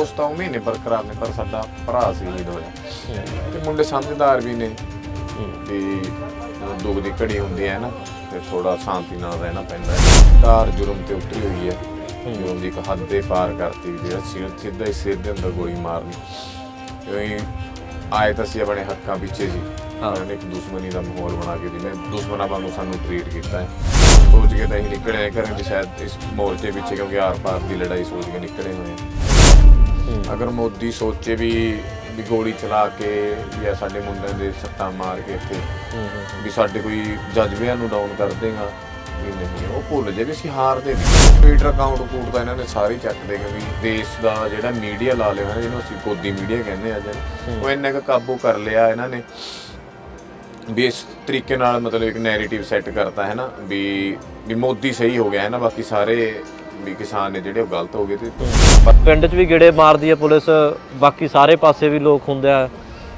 ਦੋਸਤ ਤਾਂ ਉਵੇਂ ਹੀ ਨੇ ਬਰਕਰਾਰ ਨੇ ਪਰ ਸਾਡਾ ਭਰਾ ਸੀ ਨਹੀਂ ਹੋਇਆ ਤੇ ਮੁੰਡੇ ਸਮਝਦਾਰ ਵੀ ਨੇ। ਤੇ ਦੁੱਖ ਦੀ ਘੜੀ ਹੁੰਦੀ ਹੈ ਨਾ ਤੇ ਥੋੜਾ ਸ਼ਾਂਤੀ ਨਾਲ ਰਹਿਣਾ ਪੈਂਦਾ ਹੈ। ਕਾਰ ਜੁਰਮ ਤੇ ਉਤਰੀ ਹੋਈ ਹੈ। ਜੁਰਮ ਦੀ ਇੱਕ ਹੱਦ ਦੇ ਪਾਰ ਕਰਤੀ ਜਿਹੜਾ ਸਿਰ ਸਿੱਧਾ ਹੀ ਸਿਰ ਦੇ ਅੰਦਰ ਗੋਲੀ ਮਾਰਨੀ। ਕਿਉਂਕਿ ਆਏ ਤਾਂ ਸੀ ਆਪਣੇ ਹੱਕਾਂ ਪਿੱਛੇ ਸੀ ਹਾਂ। ਉਹਨਾਂ ਨੇ ਇੱਕ ਦੁਸ਼ਮਣੀ ਦਾ ਮਾਹੌਲ ਬਣਾ ਕੇ ਜਿਵੇਂ ਦੁਸ਼ਮਣਾਂ ਵਾਂਗੂ ਸਾਨੂੰ ਟ੍ਰੀਟ ਕੀਤਾ ਹੈ। ਸੋਚ ਕੇ ਤਾਂ ਅਸੀਂ ਨਿਕਲੇ ਘਰਾਂ ਕਿ ਸ਼ਾਇਦ ਇਸ ਮੋਰਚੇ ਪਿੱਛੇ ਕਿਉਂਕਿ ਆਰ ਪਾਰ ਦੀ ਲੜਾਈ ਸੋਚ ਕੇ ਨਿਕਲੇ ਹੋਏ ਹਾਂ। ਅਗਰ ਮੋਦੀ ਸੋਚੇ ਵੀ ਵੀ ਗੋਲੀ ਚਲਾ ਕੇ ਜਾਂ ਸਾਡੇ ਮੁੰਡਿਆਂ ਦੇ ਸੱਟਾਂ ਮਾਰ ਕੇ ਇੱਥੇ, ਵੀ ਸਾਡੇ ਕੋਈ ਜਜ਼ਬਿਆਂ ਨੂੰ ਡਾਊਨ ਕਰ ਦੇਗਾ, ਵੀ ਨਹੀਂ, ਉਹ ਭੁੱਲ ਜੇ ਵੀ ਅਸੀਂ ਹਾਰਦੇ ਨਹੀਂ ਟਵਿੱਟਰ ਅਕਾਊਂਟ ਕੂਟ ਤਾਂ ਇਹਨਾਂ ਨੇ ਸਾਰੇ ਚੱਕ ਦੇਗੇ ਵੀ ਦੇਸ਼ ਦਾ ਜਿਹੜਾ ਮੀਡੀਆ ਲਾ ਲਿਆ ਹੈ ਜਿਹਨੂੰ ਅਸੀਂ ਗੋਦੀ ਮੀਡੀਆ ਕਹਿੰਦੇ ਆ ਅੱਜ। ਉਹ ਇੰਨਾ ਕੁ ਕਾਬੂ ਕਰ ਲਿਆ ਇਹਨਾਂ ਨੇ, ਵੀ ਇਸ ਤਰੀਕੇ ਨਾਲ ਮਤਲਬ ਇੱਕ ਨੈਰੇਟਿਵ ਸੈੱਟ ਕਰਤਾ ਹੈ ਨਾ, ਵੀ ਵੀ ਮੋਦੀ ਸਹੀ ਹੋ ਗਿਆ ਹੈ ਨਾ, ਬਾਕੀ ਸਾਰੇ ਵੀ ਕਿਸਾਨ ਨੇ ਜਿਹੜੇ ਉਹ ਗਲਤ ਹੋ ਗਏ ਤੇ ਪਿੰਡ 'ਚ ਵੀ ਗੇੜੇ ਮਾਰਦੀ ਹੈ ਪੁਲਿਸ ਬਾਕੀ ਸਾਰੇ ਪਾਸੇ ਵੀ ਲੋਕ ਹੁੰਦੇ ਆ।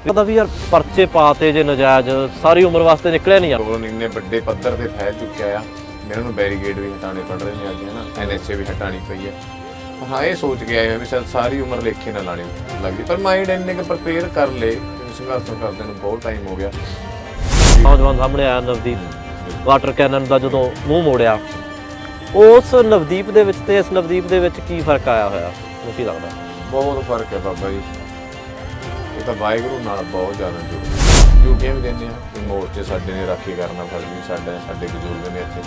ਪਤਾ ਵੀ ਯਾਰ ਪਰਚੇ ਪਾਤੇ ਜੇ ਨਜਾਇਜ਼ ਸਾਰੀ ਉਮਰ ਵਾਸਤੇ ਨਿਕਲਿਆ ਨਹੀਂ ਯਾਰ। ਅੰਦੋਲਨ ਇੰਨੇ ਵੱਡੇ ਪੱਧਰ ਤੇ ਫੈਲ ਚੁੱਕਿਆ ਆ ਇਹਨਾਂ ਨੂੰ ਬੈਰੀਗੇਡ ਵੀ ਹਟਾਣੇ ਪੜ ਰਹੇ ਨੇ ਅੱਜ ਹੈ ਨਾ ਐਨਐਸਏ ਵੀ ਹਟਾਣੀ ਪਈ ਹੈ ਹਾਂ ਇਹ ਸੋਚ ਕੇ ਆਏ ਹੋਏ ਵੀ ਸ਼ਾਇਦ ਸਾਰੀ ਉਮਰ ਲੇਖੇ ਨਾ ਲਾਣੀ ਲੱਗਦੀ ਪਰ ਮਾਈਂਡ ਇੰਨੇ ਕੁ ਪ੍ਰਪੇਅਰ ਕਰ ਲੇ ਸੰਘਰਸ਼ ਕਰਦੇ ਨੂੰ ਬਹੁਤ ਟਾਈਮ ਹੋ ਗਿਆ। ਨੌਜਵਾਨ ਸਾਹਮਣੇ ਆਇਆ ਨਵਦੀਪ। ਵਾਟਰ ਕੈਨਨ ਦਾ ਜਦੋਂ ਮੂੰਹ ਮੋੜਿਆ ਉਸ ਨਵਦੀਪ ਦੇ ਵਿੱਚ ਤੇ ਇਸ ਨਵਦੀਪ ਦੇ ਵਿੱਚ ਕੀ ਫ਼ਰਕ ਆਇਆ ਹੋਇਆ? ਮੈਨੂੰ ਕੀ ਲੱਗਦਾ? ਬਹੁਤ ਫ਼ਰਕ ਹੈ ਬਾਬਾ ਜੀ। ਇਹ ਤਾਂ ਵਾਹਿਗੁਰੂ ਨਾਲ ਬਹੁਤ ਜ਼ਿਆਦਾ ਜੁੜੇ ਡਿਊਟੀਆਂ ਵੀ ਦਿੰਦੇ ਆ ਕਿ ਮੋਰਚੇ ਸਾਡੇ ਨੇ ਰਾਖੀ ਕਰਨਾ ਫਰਜ਼ ਸਾਡਾ ਸਾਡੇ ਬਜ਼ੁਰਗ ਨੇ ਇੱਥੇ।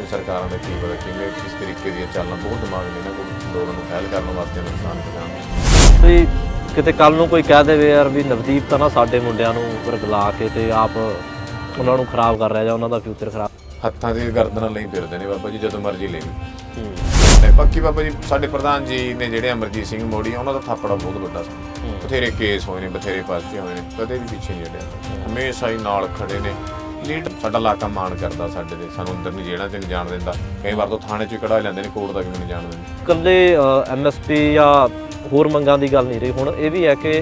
ਇਹ ਸਰਕਾਰਾਂ ਨੇ ਕੀ ਪਤਾ ਕਿਵੇਂ ਕਿਸ ਤਰੀਕੇ ਦੀ ਚੱਲਣਾ ਬਹੁਤ ਦਿਮਾਗ ਨੇ ਇਹਨਾਂ ਕੋਲ ਲੋਕਾਂ ਨੂੰ ਫੈਲ ਕਰਨ ਵਾਸਤੇ ਨੁਕਸਾਨ ਪਹੁੰਚਾਉਣ ਵੀ ਕਿਤੇ ਕੱਲ ਨੂੰ ਕੋਈ ਕਹਿ ਦੇਵੇ ਯਾਰ ਵੀ ਨਵਦੀਪ ਤਾਂ ਨਾ ਸਾਡੇ ਮੁੰਡਿਆਂ ਨੂੰ ਵਰਗਲਾ ਕੇ ਤੇ ਆਪ ਉਹਨਾਂ ਨੂੰ ਖਰਾਬ ਕਰ ਰਿਹਾ ਜਾਂ ਉਹਨਾਂ ਦਾ ਫਿਊਚਰ ਖਰਾਬ ਹੱਥਾਂ ਦੀ ਗਰਦਨਾਂ ਲਈ ਫਿਰਦੇ ਨੇ ਬਾਬਾ ਜੀ ਜਦੋਂ ਮਰਜ਼ੀ ਹੂੰ। ਤੇ ਬਾਕੀ ਬਾਬਾ ਜੀ ਸਾਡੇ ਪ੍ਰਧਾਨ ਜੀ ਨੇ ਜਿਹੜੇ ਅਮਰਜੀਤ ਸਿੰਘ ਮੋੜੀ ਉਹਨਾਂ ਦਾ ਥਾਪੜਾ ਬਹੁਤ ਵੱਡਾ ਸੀ। ਬਥੇਰੇ ਕੇਸ ਹੋਏ ਨੇ ਬਥੇਰੇ ਪਰਚੇ ਹੋਏ ਨੇ ਕਦੇ ਵੀ ਪਿੱਛੇ ਨਹੀਂ ਹਟਿਆ। ਹਮੇਸ਼ਾ ਹੀ ਨਾਲ ਖੜੇ ਨੇ। ਲੀਡ ਸਾਡਾ ਇਲਾਕਾ ਮਾਣ ਕਰਦਾ ਸਾਡੇ ਦੇ ਸਾਨੂੰ ਅੰਦਰ ਨਹੀਂ ਜਿਹੜਾ ਤੇ ਨਹੀਂ ਜਾਣ ਦਿੰਦਾ। ਕਈ ਵਾਰ ਤਾਂ ਥਾਣੇ 'ਚ ਕਢਾ ਲੈਂਦੇ ਨੇ ਕੋਰਟ ਤੱਕ ਨਹੀਂ ਜਾਣ ਦਿੰਦੇ। ਇਕੱਲੇ ਐਮਐਸਪੀ ਜਾਂ ਹੋਰ ਮੰਗਾਂ ਦੀ ਗੱਲ ਨਹੀਂ ਰਹੀ। ਹੁਣ ਇਹ ਵੀ ਹੈ ਕਿ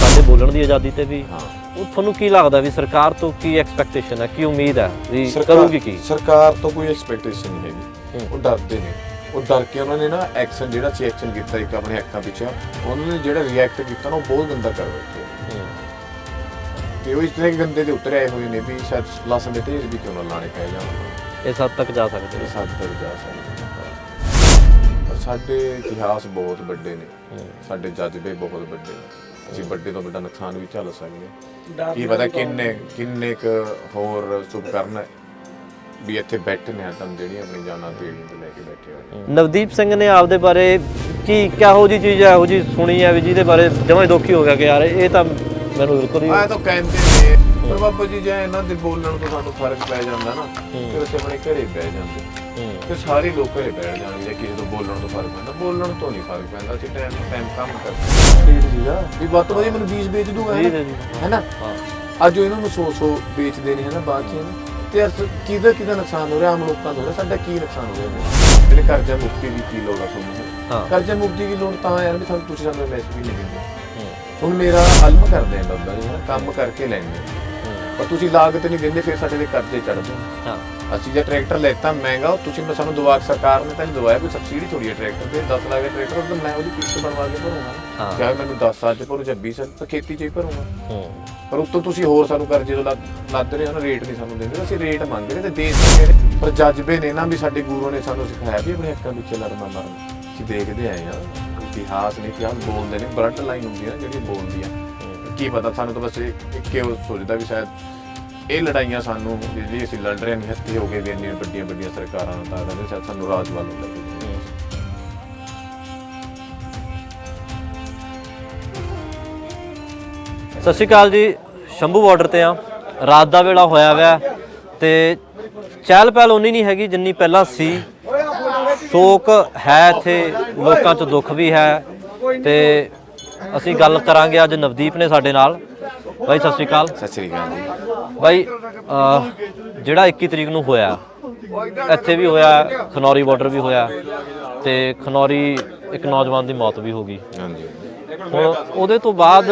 ਸਾਡੇ ਬੋਲਣ ਦੀ ਆਜ਼ਾਦੀ ਤੇ ਵੀ ਹਾਂ। ਉਹ ਤੁਹਾਨੂੰ ਕੀ ਲੱਗਦਾ ਵੀ ਸਰਕਾਰ ਤੋਂ ਕੀ ਐਕਸਪੈਕਟੇਸ਼ਨ ਹੈ? ਕੀ ਉਮੀਦ ਹੈ ਵੀ ਸਰਕਾਰ- ਕਰੂਗੀ ਕੀ? ਸਰਕਾਰ ਤੋਂ ਕੋਈ ਐਕਸਪੈਕਟੇਸ਼ਨ ਨਹੀਂ ਹੈਗੀ। ਉਹ ਡਰਦੇ ਨੇ। ਉਹ ਡਰ ਕੇ ਉਹਨਾਂ ਨੇ ਨਾ ਐਕਸ਼ਨ ਜਿਹੜਾ ਸੀ ਐਕਸ਼ਨ ਕੀਤਾ ਇੱਕ ਆਪਣੇ ਹੱਕਾਂ ਪਿੱਛੇ। ਉਹਨਾਂ ਨੇ ਜਿਹੜਾ ਰਿਐਕਟ ਕੀਤਾ ਨਾ ਉਹ ਬਹੁਤ ਗੰਦਾ ਕਰ ਬੈਠੇ ਤੇ ਉਹ ਇਸ ਤਰ੍ਹਾਂ ਗੰਦੇ ਦੇ ਉੱਤਰ ਆਏ ਹੋਏ ਨੇ ਵੀ ਸ਼ਾਇਦ ਲਾਸਨ ਦੇ ਤੇਜ਼ ਵੀ ਕਿਉਂ ਨਾ ਲਾਣੇ ਪੈ ਜਾਣ। ਇਸ ਹੱਦ ਤੱਕ ਜਾ ਸਕਦੇ ਇਸ ਹੱਦ ਤੱਕ ਜਾ ਸਕਦੇ ਪਰ ਸਾਡੇ ਇਤਿਹਾਸ ਬਹੁਤ ਵੱਡੇ ਨੇ। ਸਾਡੇ ਜਜ਼ਬੇ ਬਹੁਤ ਵੱਡੇ ਨੇ। ਅਸੀਂ ਵੱਡੇ ਤੋਂ ਵੱਡਾ ਨੁਕਸਾਨ ਵੀ ਝੱਲ ਸਕਦੇ ਹਾਂ। ਕੀ ਪਤਾ ਕਿੰਨੇ ਕਿੰਨੇ ਕੁ ਹੋਰ ਚੁੱਪ ਕਰਨ ਵੀ ਇੱਥੇ ਬੈਠੇ ਨੇ ਤਾਂ ਜਿਹੜੀਆਂ ਆਪਣੀ ਜਾਨਾਂ ਪੀੜੀਆਂ ਤੇ ਲੈ ਕੇ ਬੈਠੇ ਹੋਏ। ਨਵਦੀਪ ਸਿੰਘ ਨੇ ਆਪਦੇ ਬਾਰੇ ਕੀ ਕਿਹੋ ਜੀ ਚੀਜ਼ ਇਹੋ ਜੀ ਸੁਣੀ ਹੈ ਵੀ ਜਿਹਦੇ ਬਾਰੇ ਜਮਾਂ ਹੀ ਦੁਖੀ ਹੋ ਗਿਆ ਕਿ ਯਾਰ ਇਹ ਤਾਂ ਮੈਨੂੰ ਬਿਲਕੁਲ ਹੀ ਆਹ ਤਾਂ ਕਹਿੰਦੇ ਨੇ। ਪਰ ਬਾਬਾ ਜੀ ਜੇ ਇਹਨਾਂ ਦੇ ਬੋਲਣ ਤੋਂ ਸਾਨੂੰ ਫ਼ਰਕ ਪੈ ਜਾਂਦਾ ਨਾ ਫਿਰ ਅਸੀਂ ਆਪਣੇ ਘਰੇ ਬਹਿ ਜਾਂਦੇ। ਤੇ ਸਾਰੇ ਲੋਕ ਘਰੇ ਬੈਠ ਜਾਣਗੇ ਕਿਸੇ ਤੋਂ ਬੋਲਣ ਤੋਂ ਫ਼ਰਕ ਪੈਂਦਾ ਬੋਲਣ ਤੋਂ ਨਹੀਂ ਫ਼ਰਕ ਪੈਂਦਾ ਅਸੀਂ ਟਾਈਮ ਟੂ ਟਾਈਮ ਕੰਮ ਕਰਦੇ ਹਾਂ। ਸੀਗਾ ਵੀ ਵੱਧ ਤੋਂ ਵੱਧ ਮੈਨੂੰ ਬੀਜ ਵੇਚ ਦੂਗਾ ਜੀ। ਜੀ ਹੈਨਾ ਹਾਂ। ਅੱਜ ਉਹ ਇਹਨਾਂ ਨੂੰ 100 100 ਵੇਚਦੇ ਨੇ ਹਨਾ ਬਾਅਦ ਚ ਇਹਨੂੰ। ਤੇ ਅਸ ਕਿਹਦਾ ਕਿਹਦਾ ਨੁਕਸਾਨ ਹੋ ਰਿਹਾ? ਆਮ ਲੋਕਾਂ ਦਾ ਹੋ ਰਿਹਾ ਸਾਡਾ ਕੀ ਨੁਕਸਾਨ ਹੋ ਰਿਹਾ? ਇਹਨੇ ਕਰਜ਼ਾ ਮੁਕਤੀ ਦੀ ਕੀ ਲੋੜ ਆ ਤੁਹਾਨੂੰ? ਹਾਂ। ਕਰਜ਼ਾ ਮੁਕਤੀ ਦੀ ਲੋੜ ਤਾਂ ਯਾਰ ਵੀ ਤੁਹਾਨੂੰ ਤੁਸੀਂ ਸਾਨੂੰ ਮੈਸੇਜ ਵੀ ਨਹੀਂ ਦਿੰਦੇ ਹੁਣ ਮੇਰਾ ਹਲਮ ਕਰਦੇ ਆ ਬਾਬਾ ਜੀ ਹਨਾ, ਕੰਮ ਕਰਕੇ ਲੈਂਦੇ ਪਰ ਤੁਸੀਂ ਲਾਗਤ ਨਹੀਂ ਦਿੰਦੇ ਫਿਰ ਸਾਡੇ ਦੇ ਕਰਜ਼ੇ ਚੜਦੇ ਹਾਂ। ਅਸੀਂ ਜੇ ਟਰੈਕਟਰ ਲੈਤਾ ਮਹਿੰਗਾ ਉਹ ਤੁਸੀਂ ਮੈਂ ਸਾਨੂੰ ਦਵਾ ਸਰਕਾਰ ਨੇ ਤਾਂ ਨਹੀਂ ਦਵਾਇਆ ਕੋਈ ਸਬਸਿਡੀ ਥੋੜੀ ਹੈ ਟਰੈਕਟਰ ਤੇ 10 ਲੱਖ ਦਾ ਟਰੈਕਟਰ ਤਾਂ ਮੈਂ ਉਹਦੀ ਕਿਸ਼ਤ ਬਣਵਾ ਕੇ ਭਰੂੰਗਾ। ਹਾਂ। ਚਾਹੇ ਮੈਨੂੰ 10 ਸਾਲ ਚ ਭਰੂ ਜਾਂ 20 ਸਾਲ ਤਾਂ ਖੇਤੀ ਚ ਹੀ ਭਰੂੰਗਾ। ਹੂੰ। ਪਰ ਉੱਤੋਂ ਤੁਸੀਂ ਹੋਰ ਸਾਨੂੰ ਕਰਜ਼ੇ ਤੋਂ ਲੱਦ ਰਹੇ ਹੋ ਨਾ ਰੇਟ ਨਹੀਂ ਸਾਨੂੰ ਦਿੰਦੇ ਅਸੀਂ ਰੇਟ ਮੰਗ ਰਹੇ ਤੇ ਦੇ ਸਕਦੇ ਨੇ। ਪਰ ਜਜ਼ਬੇ ਨੇ ਨਾ ਵੀ ਸਾਡੇ ਗੁਰੂ ਨੇ ਸਾਨੂੰ ਸਿਖਾਇਆ ਵੀ ਆਪਣੇ ਹੱਕਾਂ ਪਿੱਛੇ ਲੜਨਾ ਮਰਨ। ਅਸੀਂ ਦੇਖਦੇ ਆਏ ਆ ਇਤਿਹਾਸ ਨੇ ਇਤਿਹਾਸ ਬੋਲਦੇ ਨੇ ਬਲੱਡ ਲਾਈਨ ਹੁੰਦੀ ਆ ਜਿਹੜੀ ਬੋਲਦੀ ਆ ਕੀ ਪਤਾ ਸਾਨੂੰ ਤਾਂ ਬਸ ਇਹ- ਇੱਕੇ ਉਹ ਸੋਚਦਾ ਵੀ ਸ਼ਾਇਦ ਇਹ ਲੜਾਈਆਂ ਸਾਨੂੰ ਜਿਹੜੀ ਅਸੀਂ ਲੜ ਰਹੇ ਹਾਂ ਹੱਥੀ ਹੋ ਗਏ ਵੀ ਇੰਨੀਆਂ ਵੱਡੀਆਂ ਵੱਡੀਆਂ ਸਰਕਾਰਾਂ ਨਾਲ ਤਾਂ ਕਹਿੰਦੇ ਸ਼ਾਇਦ ਸਾਨੂੰ ਰਾਜ ਵੱਲ ਲੱਗੇ ਸਤਿ ਸ਼੍ਰੀ ਅਕਾਲ ਜੀ। ਸ਼ੰਭੂ ਬਾਰਡਰ ਤੇ ਆ ਰਾਤ ਦਾ ਵੇਲਾ ਹੋਇਆ ਹੋਇਆ ਤੇ ਚਹਿਲ ਪਹਿਲ ਉਨੀ ਨਹੀਂ ਹੈਗੀ ਜਿੰਨੀ ਪਹਿਲਾਂ ਸੀ। ਸ਼ੋਕ ਹੈ ਇੱਥੇ, ਲੋਕਾਂ 'ਚ ਦੁੱਖ ਵੀ ਹੈ ਤੇ ਅਸੀਂ ਗੱਲ ਕਰਾਂਗੇ ਅੱਜ ਨਵਦੀਪ ਨੇ ਸਾਡੇ ਨਾਲ। ਬਾਈ ਸਤਿ ਸ਼੍ਰੀ ਅਕਾਲ। ਸਤਿ ਸ੍ਰੀ ਅਕਾਲ ਜੀ। ਬਾਈ ਅਹ, ਜਿਹੜਾ 21 ਤਰੀਕ ਨੂੰ ਹੋਇਆ ਇੱਥੇ ਵੀ ਹੋਇਆ ਖਨੌਰੀ ਬਾਰਡਰ ਵੀ ਹੋਇਆ ਤੇ ਖਨੌਰੀ ਇੱਕ ਨੌਜਵਾਨ ਦੀ ਮੌਤ ਵੀ ਹੋ ਗਈ। ਹਾਂਜੀ। ਹੁਣ ਉਹਦੇ ਤੋਂ ਬਾਅਦ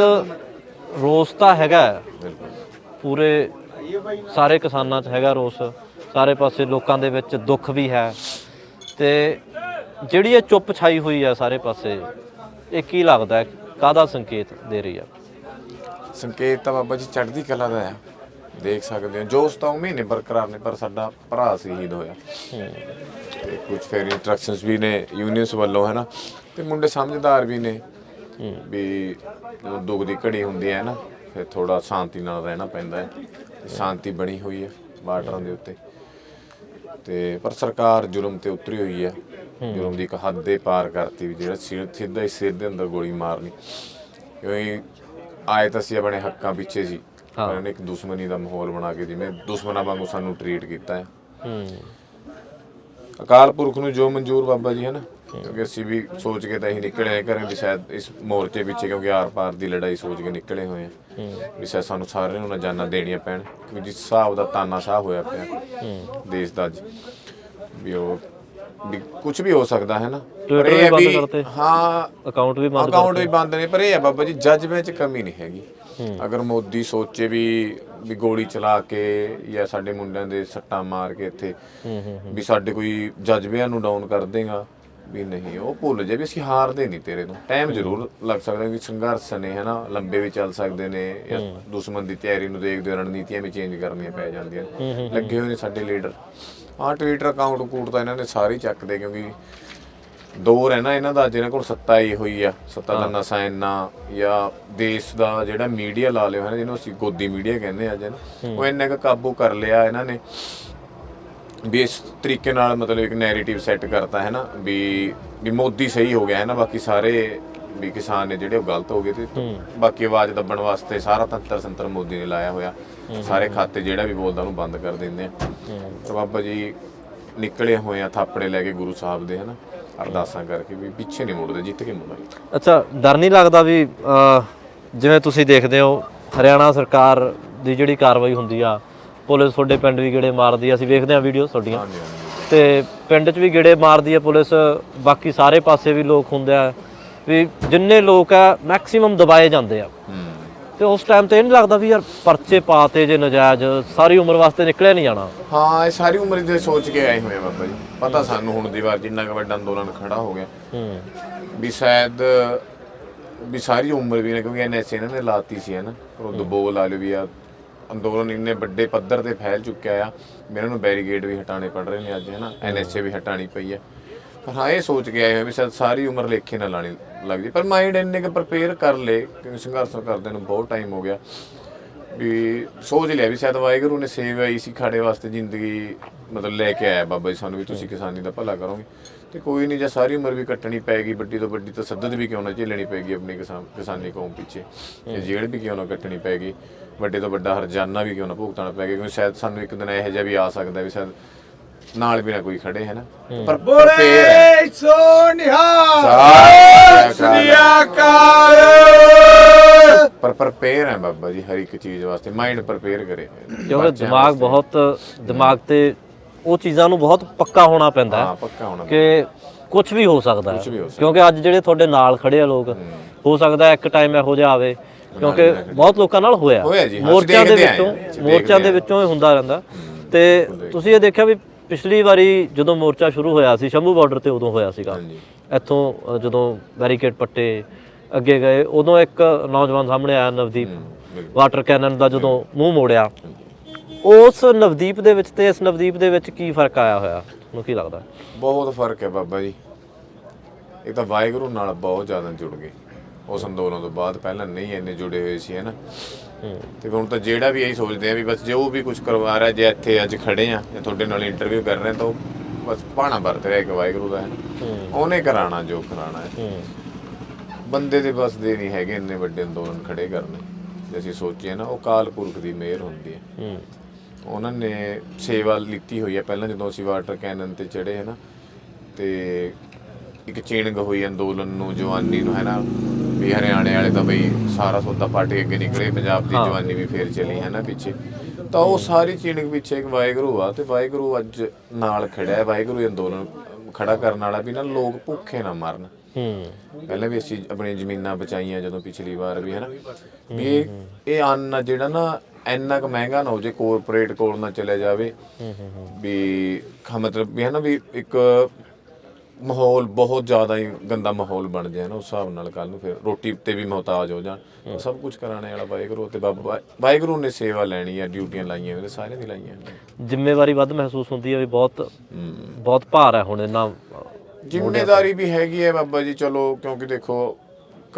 ਰੋਸ ਤਾਂ ਹੈਗਾ। ਹੈ। ਪੂਰੇ ਸਾਰੇ ਕਿਸਾਨਾਂ 'ਚ ਹੈਗਾ ਰੋਸ। ਸਾਰੇ ਪਾਸੇ ਲੋਕਾਂ ਦੇ ਵਿੱਚ ਦੁੱਖ ਵੀ ਹੈ। ਤੇ ਜਿਹੜੀ ਇਹ ਚੁੱਪ ਛਾਈ ਹੋਈ ਹੈ ਸਾਰੇ ਪਾਸੇ ਇਹ ਕੀ ਲੱਗਦਾ ਹੈ? ਕਾਹਦਾ ਸੰਕੇਤ ਦੇ ਰਹੀ ਆ? ਸੰਕੇਤ ਤਾਂ ਬਾਬਾ ਜੀ ਚੜ੍ਹਦੀ ਕਲਾ ਦਾ ਆ। ਦੇਖ ਸਕਦੇ ਹੋ, ਜੋਸ਼ ਤਾਂ ਉਹ ਮਹੀਨੇ ਬਰਕਰਾਰ ਨੇ, ਪਰ ਸਾਡਾ ਭਰਾ ਸ਼ਹੀਦ ਹੋਇਆ। ਤੇ ਕੁਝ ਫੇਰ ਇੰਸਟਰਕਸ਼ਨਸ ਵੀ ਨੇ ਯੂਨੀਅਨਸ ਵੱਲੋਂ ਹੈ ਨਾ ਤੇ ਮੁੰਡੇ ਸਮਝਦਾਰ ਵੀ ਨੇ। ਵੀ ਜਦੋਂ ਦੁੱਖ ਦੀ ਘੜੀ ਹੁੰਦੀ ਹੈ ਨਾ, ਫਿਰ ਥੋੜਾ ਸ਼ਾਂਤੀ ਨਾਲ ਰਹਿਣਾ ਪੈਂਦਾ ਹੈ। ਸ਼ਾਂਤੀ ਬਣੀ ਹੋਈ ਹੈ, ਬਾਰਡਰਾਂ ਦੇ ਉੱਤੇ। ਤੇ ਪਰ ਸਰਕਾਰ ਜ਼ੁਲਮ ਤੇ ਉਤਰੀ ਹੋਈ ਹੈ। ਜ਼ੁਲਮ ਦੀ ਇੱਕ ਹੱਦ ਦੇ ਪਾਰ ਕਰਤੀ ਵੀ ਜਿਹੜਾ ਸਿਰ ਸਿੱਧਾ ਹੀ ਸਿਰ ਦੇ ਅੰਦਰ ਗੋਲੀ ਮਾਰਨੀ। ਕਿਉਂਕਿ ਆਏ ਤਾਂ ਅਸੀਂ ਆਪਣੇ ਹੱਕਾਂ ਪਿੱਛੇ ਸੀ। ਪਰ ਇਹਨੇ ਇੱਕ ਦੁਸ਼ਮਣੀ ਦਾ ਮਾਹੌਲ ਬਣਾ ਕੇ ਜਿਵੇਂ ਦੁਸ਼ਮਣਾਂ ਵਾਂਗੂ ਸਾਨੂੰ ਟਰੀਟ ਕੀਤਾ ਹੈ। ਅਕਾਲ ਪੁਰਖ ਨੂੰ ਜੋ ਮਨਜ਼ੂਰ ਬਾਬਾ ਜੀ ਹੈ। ਨਾ ਕਿਉਂਕਿ ਅਸੀਂ ਵੀ ਸੋਚ ਕੇ ਤਾਂ ਅਸੀਂ ਨਿਕਲੇ ਆਏ ਘਰੇ ਵੀ ਸ਼ਾਇਦ ਇਸ ਮੋਰਚੇ ਵਿੱਚ ਕਿਉਂਕਿ ਆਰ ਪਾਰ ਦੀ ਲੜਾਈ ਸੋਚ ਕੇ ਨਿਕਲੇ ਹੋਏ ਆ। ਵੀ ਸ਼ਾਇਦ ਸਾਨੂੰ ਸਾਰਿਆਂ ਨੂੰ ਨਾ ਜਾਨਾਂ ਦੇਣੀਆਂ ਪੈਣ ਕਿਉਂਕਿ ਜਿਸ ਹਿਸਾਬ ਦਾ ਤਾਨਾਸ਼ਾਹ ਹੋਇਆ ਪਿਆ ਦੇਸ਼ ਦਾ ਅੱਜ ਵੀ ਉਹ ਵੀ ਕੁਝ ਵੀ ਹੋ ਸਕਦਾ ਹੈ ਨਾ ਪਰ ਇਹ ਵੀ। ਹਾਂ ਅਕਾਊਂਟ ਵੀ ਬੰਦ ਅਕਾਊਂਟ ਵੀ ਬੰਦ ਨੇ ਪਰ ਇਹ ਹੈ ਬਾਬਾ ਜੀ ਜੱਜਮੈਂਟ 'ਚ ਕਮੀ ਨਹੀਂ ਹੈਗੀ। ਅਗਰ ਮੋਦੀ ਸੋਚੇ ਵੀ ਵੀ ਗੋਲੀ ਚਲਾ ਕੇ ਜਾਂ ਸਾਡੇ ਮੁੰਡਿਆਂ ਦੇ ਸੱਟਾਂ ਮਾਰ ਕੇ ਇੱਥੇ ਵੀ ਸਾਡੇ ਕੋਈ ਜਜ਼ਬਿਆਂ ਨੂੰ ਡਾਊਨ ਕਰ ਦੇਗਾ ਵੀ ਨਹੀਂ ਉਹ ਭੁੱਲ ਜੇ ਵੀ ਅਸੀਂ ਹਾਰਦੇ ਨਹੀਂ ਤੇਰੇ ਤੋਂ ਟਾਈਮ ਜ਼ਰੂਰ ਲੱਗ ਸਕਦਾ ਵੀ ਸੰਘਰਸ਼ ਨੇ ਹਨਾ ਲੰਬੇ ਵੀ ਚੱਲ ਸਕਦੇ ਨੇ ਜਾਂ ਦੁਸ਼ਮਣ ਦੀ ਤਿਆਰੀ ਨੂੰ ਦੇਖਦੇ ਹੋਏ ਰਣਨੀਤੀਆਂ ਵੀ ਚੇਂਜ ਕਰਨੀਆਂ ਪੈ ਜਾਂਦੀਆਂ ਨੇ। ਲੱਗੇ ਹੋਏ ਨੇ ਸਾਡੇ ਲੀਡਰ ਆਹ ਟਵਿੱਟਰ ਅਕਾਊਂਟ ਕੂਟ ਤਾਂ ਇਹਨਾਂ ਨੇ ਸਾਰੇ ਹੀ ਚੱਕਦੇ ਕਿਉਂਕਿ ਦੌਰ ਹੈ ਨਾ ਇਹਨਾਂ ਦਾ ਅੱਜ ਇਹਨਾਂ ਕੋਲ ਸੱਤਾ ਹੀ ਹੋਈ ਆ। ਸੱਤਾ ਦਾ ਨਸ਼ਾ ਇੰਨਾ ਜਾਂ ਦੇਸ਼ ਦਾ ਜਿਹੜਾ ਮੀਡੀਆ ਲਾ ਲਿਓ ਹੈ ਨਾ ਜਿਹਨੂੰ ਅਸੀਂ ਗੋਦੀ ਮੀਡੀਆ ਕਹਿੰਦੇ ਆ ਅੱਜ ਨਾ, ਉਹ ਇੰਨਾ ਕੁ ਕਾਬੂ ਕਰ ਲਿਆ ਇਹਨਾਂ ਨੇ। ਵੀ ਇਸ ਤਰੀਕੇ ਨਾਲ ਮਤਲਬ ਇੱਕ ਨੈਰੇਟਿਵ ਸੈੱਟ ਕਰਤਾ ਹੈ ਨਾ ਵੀ ਵੀ ਮੋਦੀ ਸਹੀ ਹੋ ਗਿਆ ਹੈ ਨਾ ਬਾਕੀ ਸਾਰੇ ਵੀ ਕਿਸਾਨ ਨੇ ਜਿਹੜੇ ਉਹ ਗਲਤ ਹੋ ਗਏ ਤੇ ਬਾਕੀ ਆਵਾਜ਼ ਦੱਬਣ ਵਾਸਤੇ ਸਾਰਾ ਤੰਤਰ ਸੰਤਰ ਮੋਦੀ ਨੇ ਲਾਇਆ ਹੋਇਆ। ਸਾਰੇ ਖਾਤੇ ਜਿਹੜਾ ਵੀ ਬੋਲਦਾ ਉਹਨੂੰ ਬੰਦ ਕਰ ਦਿੰਦੇ ਆ। ਪਰ ਬਾਬਾ ਜੀ ਨਿਕਲੇ ਹੋਏ ਆ ਥਾਪੜੇ ਲੈ ਕੇ ਗੁਰੂ ਸਾਹਿਬ ਦੇ ਹਨਾ ਅਰਦਾਸਾਂ ਕਰਕੇ ਵੀ ਪਿੱਛੇ ਨਹੀਂ ਮੁੜਦੇ ਜਿੱਤ ਕੇ ਮੁੜਾਂਗੇ ਅੱਛਾ ਡਰ ਨਹੀਂ ਲੱਗਦਾ ਵੀ ਜਿਵੇਂ ਤੁਸੀਂ ਦੇਖਦੇ ਹੋ ਹਰਿਆਣਾ ਸਰਕਾਰ ਦੀ ਜਿਹੜੀ ਕਾਰਵਾਈ ਹੁੰਦੀ ਆ ਪੁਲਿਸ ਤੁਹਾਡੇ ਪਿੰਡ ਵੀ ਗੇੜੇ ਮਾਰਦੀ ਆ ਅਸੀਂ ਵੇਖਦੇ ਆ ਵੀਡੀਓ ਤੁਹਾਡੀਆਂ। ਤੇ ਪਿੰਡ 'ਚ ਵੀ ਗੇੜੇ ਮਾਰਦੀ ਆ ਪੁਲਿਸ ਬਾਕੀ ਸਾਰੇ ਪਾਸੇ ਵੀ ਲੋਕ ਹੁੰਦੇ ਆ। ਵੀ ਜਿੰਨੇ ਲੋਕ ਆ ਮੈਕਸਿਮਮ ਦਬਾਏ ਜਾਂਦੇ ਆ। ਹੂੰ। ਤੇ ਉਸ ਟਾਈਮ ਤੇ ਇਹ ਨਹੀਂ ਲੱਗਦਾ ਵੀ ਯਾਰ ਪਰਚੇ ਪਾਤੇ ਜੇ ਨਜਾਇਜ਼ ਸਾਰੀ ਉਮਰ ਵਾਸਤੇ ਨਿਕਲਿਆ ਨਹੀਂ ਜਾਣਾ। ਹਾਂ ਇਹ ਸਾਰੀ ਉਮਰ ਦੇ ਸੋਚ ਕੇ ਆਏ ਹੋਏ ਆ ਬਾਬਾ ਜੀ। ਪਤਾ ਸਾਨੂੰ ਹੁਣ ਦੀ ਵਾਰ ਜਿੰਨਾ ਕੁ ਵੱਡਾ ਅੰਦੋਲਨ ਖੜਾ ਹੋ ਗਿਆ। ਹੂੰ। ਵੀ ਸ਼ਾਇਦ ਵੀ ਸਾਰੀ ਉਮਰ ਵੀ ਨੇ ਕਿਉਂਕਿ ਐਨਐਸਏ ਇਹਨਾਂ ਨੇ ਲਾਤੀ ਸੀ ਹਨਾ ਪਰ ਉਹ ਦਬੋ ਲਾ ਲਿਓ ਵੀ ਆ ਅੰਦੋਲਨ ਇੰਨੇ ਵੱਡੇ ਪੱਧਰ ਤੇ ਫੈਲ ਚੁੱਕਿਆ ਆ। ਵੀ ਇਹਨਾਂ ਨੂੰ ਬੈਰੀਗੇਡ ਵੀ ਹਟਾਣੇ ਪੜ ਰਹੇ ਨੇ ਅੱਜ, ਹਨਾ? ਐਨਐਸਏ ਵੀ ਹਟਾਣੀ ਪਈ ਹੈ ਪਰ ਹਾਂ, ਇਹ ਸੋਚ ਕੇ ਆਏ ਹੋਏ ਵੀ ਸ਼ਾਇਦ ਸਾਰੀ ਉਮਰ ਲੇਖੇ ਨਾ ਲਾਣੀ ਲੱਗਦੀ। ਪਰ ਮਾਈਂਡ ਇੰਨੇ ਕੁ ਪ੍ਰਪੇਅਰ ਕਰ ਲੇ ਕਿਉਂਕਿ ਸੰਘਰਸ਼ ਕਰਦੇ ਨੂੰ ਬਹੁਤ ਟਾਈਮ ਹੋ ਗਿਆ। ਵੀ ਸੋਚ ਲਿਆ ਵੀ ਸ਼ਾਇਦ ਵਾਹਿਗੁਰੂ ਨੇ ਸੇਵ ਆਈ ਸੀ ਖਾੜੇ ਵਾਸਤੇ ਜ਼ਿੰਦਗੀ ਮਤਲਬ ਲੈ ਕੇ ਆਇਆ। ਬਾਬਾ ਜੀ, ਸਾਨੂੰ ਵੀ ਤੁਸੀਂ ਕਿਸਾਨੀ ਦਾ ਭਲਾ ਕਰੋਗੇ। ਤੇ ਕੋਈ ਨਹੀਂ ਜੇ ਸਾਰੀ ਉਮਰ ਵੀ ਕੱਟਣੀ ਪੈਗੀ ਵੱਡੀ ਤੋਂ ਵੱਡੀ ਤਾਂ ਸੱਦਤ ਵੀ ਕਿਉਂ ਨਾ ਝੇਲਣੀ ਪੈਗੀ ਆਪਣੀ ਕਿਸਾਨ ਕਿਸਾਨੀ ਕੌਮ ਪਿੱਛੇ। ਤੇ ਜੇਲ੍ਹ ਵੀ ਕਿਉਂ ਨਾ ਕੱਟਣੀ ਪੈਗੀ ਵੱਡੇ ਤੋਂ ਵੱਡਾ ਹਰਜਾਨਾ ਵੀ ਕਿਉਂ ਨਾ ਭੁਗਤਣਾ ਪੈਗਾ ਕਿਉਂਕਿ ਸ਼ਾਇਦ ਸਾਨੂੰ ਇੱਕ ਦਿਨ ਇਹੋ ਜਿਹਾ ਵੀ ਆ ਸਕਦਾ ਵੀ ਸ਼ਾਇਦ ਨਾਲ ਵੀ ਨਾ ਕੋਈ ਖੜੇ ਹੈ ਨਾ? ਪਰ। ਬੋਲੇ ਸੋਨਿਹਾ ਪਰ ਪ੍ਰਪੇਅਰ ਹੈ ਬਾਬਾ ਜੀ ਹਰ ਇੱਕ ਚੀਜ਼ ਵਾਸਤੇ ਮਾਈਂਡ ਪ੍ਰਪੇਅਰ ਕਰੇ। ਕਿਉਂਕਿ ਦਿਮਾਗ ਬਹੁਤ ਦਿਮਾਗ ਤੇ ਉਹ ਚੀਜ਼ਾਂ ਨੂੰ ਬਹੁਤ ਪੱਕਾ ਹੋਣਾ ਪੈਂਦਾ ਹੈ ਹਾਂ ਪੱਕਾ ਹੋਣਾ ਕਿ ਕੁਝ ਵੀ ਹੋ ਸਕਦਾ ਹੈ ਵੀ ਹੋ ਸਕਦਾ। ਕਿਉਂਕਿ ਅੱਜ ਜਿਹੜੇ ਤੁਹਾਡੇ ਨਾਲ ਖੜੇ ਆ ਲੋਕ ਹੋ। ਸਕਦਾ ਇੱਕ ਟਾਈਮ ਇਹੋ ਜਿਹਾ ਆਵੇ ਕਿਉਂਕਿ ਬਹੁਤ ਲੋਕਾਂ ਨਾਲ ਹੋਇਆ। ਹੋਇਆ ਜੀ, ਹਾਂ, ਮੋਰਚਿਆਂ ਦੇ ਦੇਖਦੇ ਆਏ ਵਿੱਚੋਂ ਹਾਂ, ਅਸੀਂ ਮੋਰਚਿਆਂ ਦੇ ਵਿੱਚੋਂ ਇਹ ਹੁੰਦਾ ਰਹਿੰਦਾ। ਤੇ ਤੁਸੀਂ ਇਹ ਦੇਖਿਆ ਵੀ ਪਿਛਲੀ ਵਾਰੀ ਜਦੋਂ ਮੋਰਚਾ ਸ਼ੁਰੂ ਹੋਇਆ ਸੀ ਸ਼ੰਭੂ ਬਾਰਡਰ ਤੇ ਉਦੋਂ ਹੋਇਆ ਸੀਗਾ। ਹਾਂਜੀ। ਇੱਥੋਂ ਅ, ਜਦੋਂ ਬੈਰੀਕੇਡ ਪੱਟੇ ਅੱਗੇ ਗਏ ਉਦੋਂ ਇੱਕ ਨੌਜਵਾਨ ਸਾਹਮਣੇ ਆਇਆ ਨਵਦੀਪ ਬਿਲਕੁਲ। ਵਾਟਰ ਕੈਨਨ ਦਾ ਜਦੋਂ ਮੂੰਹ ਮੋੜਿਆ। ਉਸ ਨਵਦੀਪ ਦੇ ਵਿੱਚ ਤੇ ਇਸ ਨਵਦੀਪ ਦੇ ਵਿੱਚ ਕੀ ਫ਼ਰਕ ਆਇਆ ਹੋਇਆ? ਤੁਹਾਨੂੰ ਕੀ ਲੱਗਦਾ? ਬਹੁਤ ਫ਼ਰਕ ਹੈ ਬਾਬਾ ਜੀ। ਇਹ ਤਾਂ ਵਾਹਿਗੁਰੂ ਨਾਲ ਬਹੁਤ ਜ਼ਿਆਦਾ ਜੁੜ ਗਏ। ਉਸ ਅੰਦੋਲਨ ਤੋਂ ਬਾਅਦ ਪਹਿਲਾਂ ਨਹੀਂ ਇੰਨੇ ਜੁੜੇ ਹੋਏ ਸੀ ਹੈਨਾ? ਤੇ ਹੁਣ ਤਾਂ ਜਿਹੜਾ ਵੀ ਇਹੀ ਸੋਚਦੇ ਆ ਵੀ ਬਸ ਜੋ ਵੀ ਕੁਝ ਕਰਵਾ ਰਿਹਾ ਜੇ ਇੱਥੇ ਅੱਜ ਖੜੇ ਆ ਜਾਂ ਤੁਹਾਡੇ ਨਾਲ ਇੰਟਰਵਿਊ ਕਰ ਰਹੇ ਤਾਂ ਉਹ ਬਸ ਪਾਣਾ ਵਰਤ ਰਿਹਾ ਇੱਕ ਵਾਹਿਗੁਰੂ ਦਾ ਹੈ। ਉਹਨੇ ਕਰਾਣਾ ਜੋ ਕਰਾਣਾ ਹੈ। ਬੰਦੇ ਦੇ ਬਸ ਦੇ ਨਹੀਂ ਹੈਗੇ ਇੰਨੇ ਵੱਡੇ ਅੰਦੋਲਨ ਖੜੇ ਕਰਨੇ। ਜੇ ਅਸੀਂ ਸੋਚੀਏ ਨਾ ਉਹ ਕਾਲ ਪੁਰਖ ਦੀ ਮਿਹਰ ਹੁੰਦੀ ਹੂੰ। ਉਹਨਾਂ ਨੇ ਸੇਵਾ ਲਿੱਤੀ ਹੋਈ ਹੈ। ਪਹਿਲਾਂ ਜਦੋਂ ਅਸੀਂ ਵਾਟਰ ਕੈਨਨ ਤੇ ਚੜੇ ਹੈ ਨਾ ਤੇ ਇੱਕ ਚੇਣਗ ਹੋਈ ਅੰਦੋਲਨ ਨੂੰ ਜਵਾਨੀ ਨੂੰ ਹੈ ਨਾ ਵੀ ਹਰਿਆਣੇ ਵਾਲੇ ਤਾਂ ਬਈ ਸਾਰਾ ਸੌਦਾ ਪੱਟ ਕੇ ਅੱਗੇ ਨਿਕਲੇ ਪੰਜਾਬ ਦੀ ਜਵਾਨੀ ਵੀ ਫੇਰ ਚਲੀ ਹੈ ਨਾ ਪਿੱਛੇ। ਤਾਂ ਉਹ ਸਾਰੀ ਚੇਣਗ ਪਿੱਛੇ ਇੱਕ ਵਾਹਿਗੁਰੂ ਆ ਤੇ ਵਾਹਿਗੁਰੂ ਅੱਜ ਨਾਲ ਖੜਿਆ ਹੈ। ਵਾਹਿਗੁਰੂ ਅੰਦੋਲਨ ਖੜਾ ਕਰਨ ਵਾਲਾ ਵੀ ਨਾ ਲੋਕ ਭੁੱਖੇ ਨਾ ਮਰਨ। ਹੂੰ। ਪਹਿਲਾਂ ਵੀ ਅਸੀਂ ਆਪਣੀਆਂ ਜ਼ਮੀਨਾਂ ਬਚਾਈਆਂ ਜਦੋਂ ਪਿਛਲੀ ਵਾਰ ਵੀ ਹੈ ਨਾ। ਵੀ ਇਹ ਇਹ ਅੰਨ ਆ ਜਿਹੜਾ ਨਾ ਇੰਨਾ ਕੁ ਮਹਿੰਗਾ ਨਾ ਹੋ ਜੇ ਕੋਰਪੋਰੇਟ ਕੋਲ ਨਾ ਚਲੇ ਜਾਵੇ। ਵੀ ਖ- ਮਤਲਬ ਵੀ ਹੈ ਨਾ ਵੀ ਇੱਕ ਮਾਹੌਲ ਬਹੁਤ ਜ਼ਿਆਦਾ ਹੀ ਗੰਦਾ ਮਾਹੌਲ ਬਣ ਜਾਏ ਨਾ ਉਸ ਹਿਸਾਬ ਨਾਲ ਕੱਲ ਨੂੰ ਫਿਰ ਰੋਟੀ ਤੇ ਵੀ ਮੁਹਤਾਜ ਹੋ ਜਾਣ। ਸਭ ਕੁਝ ਕਰਾਣੇ ਵਾਲਾ ਵਾਹਿਗੁਰੂ ਤੇ ਬਾਬਾ ਵਾਹਿਗੁਰੂ ਨੇ ਸੇਵਾ ਲੈਣੀ ਆ ਡਿਊਟੀਆਂ ਲਾਈਆਂ ਉਹਦੇ ਸਾਰਿਆਂ ਦੀ ਲਾਈਆਂ ਜ਼ਿੰਮੇਵਾਰੀ ਵੱਧ ਮਹਿਸੂਸ ਹੁੰਦੀ ਹੈ ਵੀ ਬਹੁਤ ਬਹੁਤ ਭਾਰ ਹੈ ਹੁਣ ਇਹਨਾਂ ਜ਼ਿੰਮੇਵਾਰੀ ਵੀ ਹੈਗੀ ਹੈ ਬਾਬਾ ਜੀ ਚਲੋ ਕਿਉਂਕਿ ਦੇਖੋ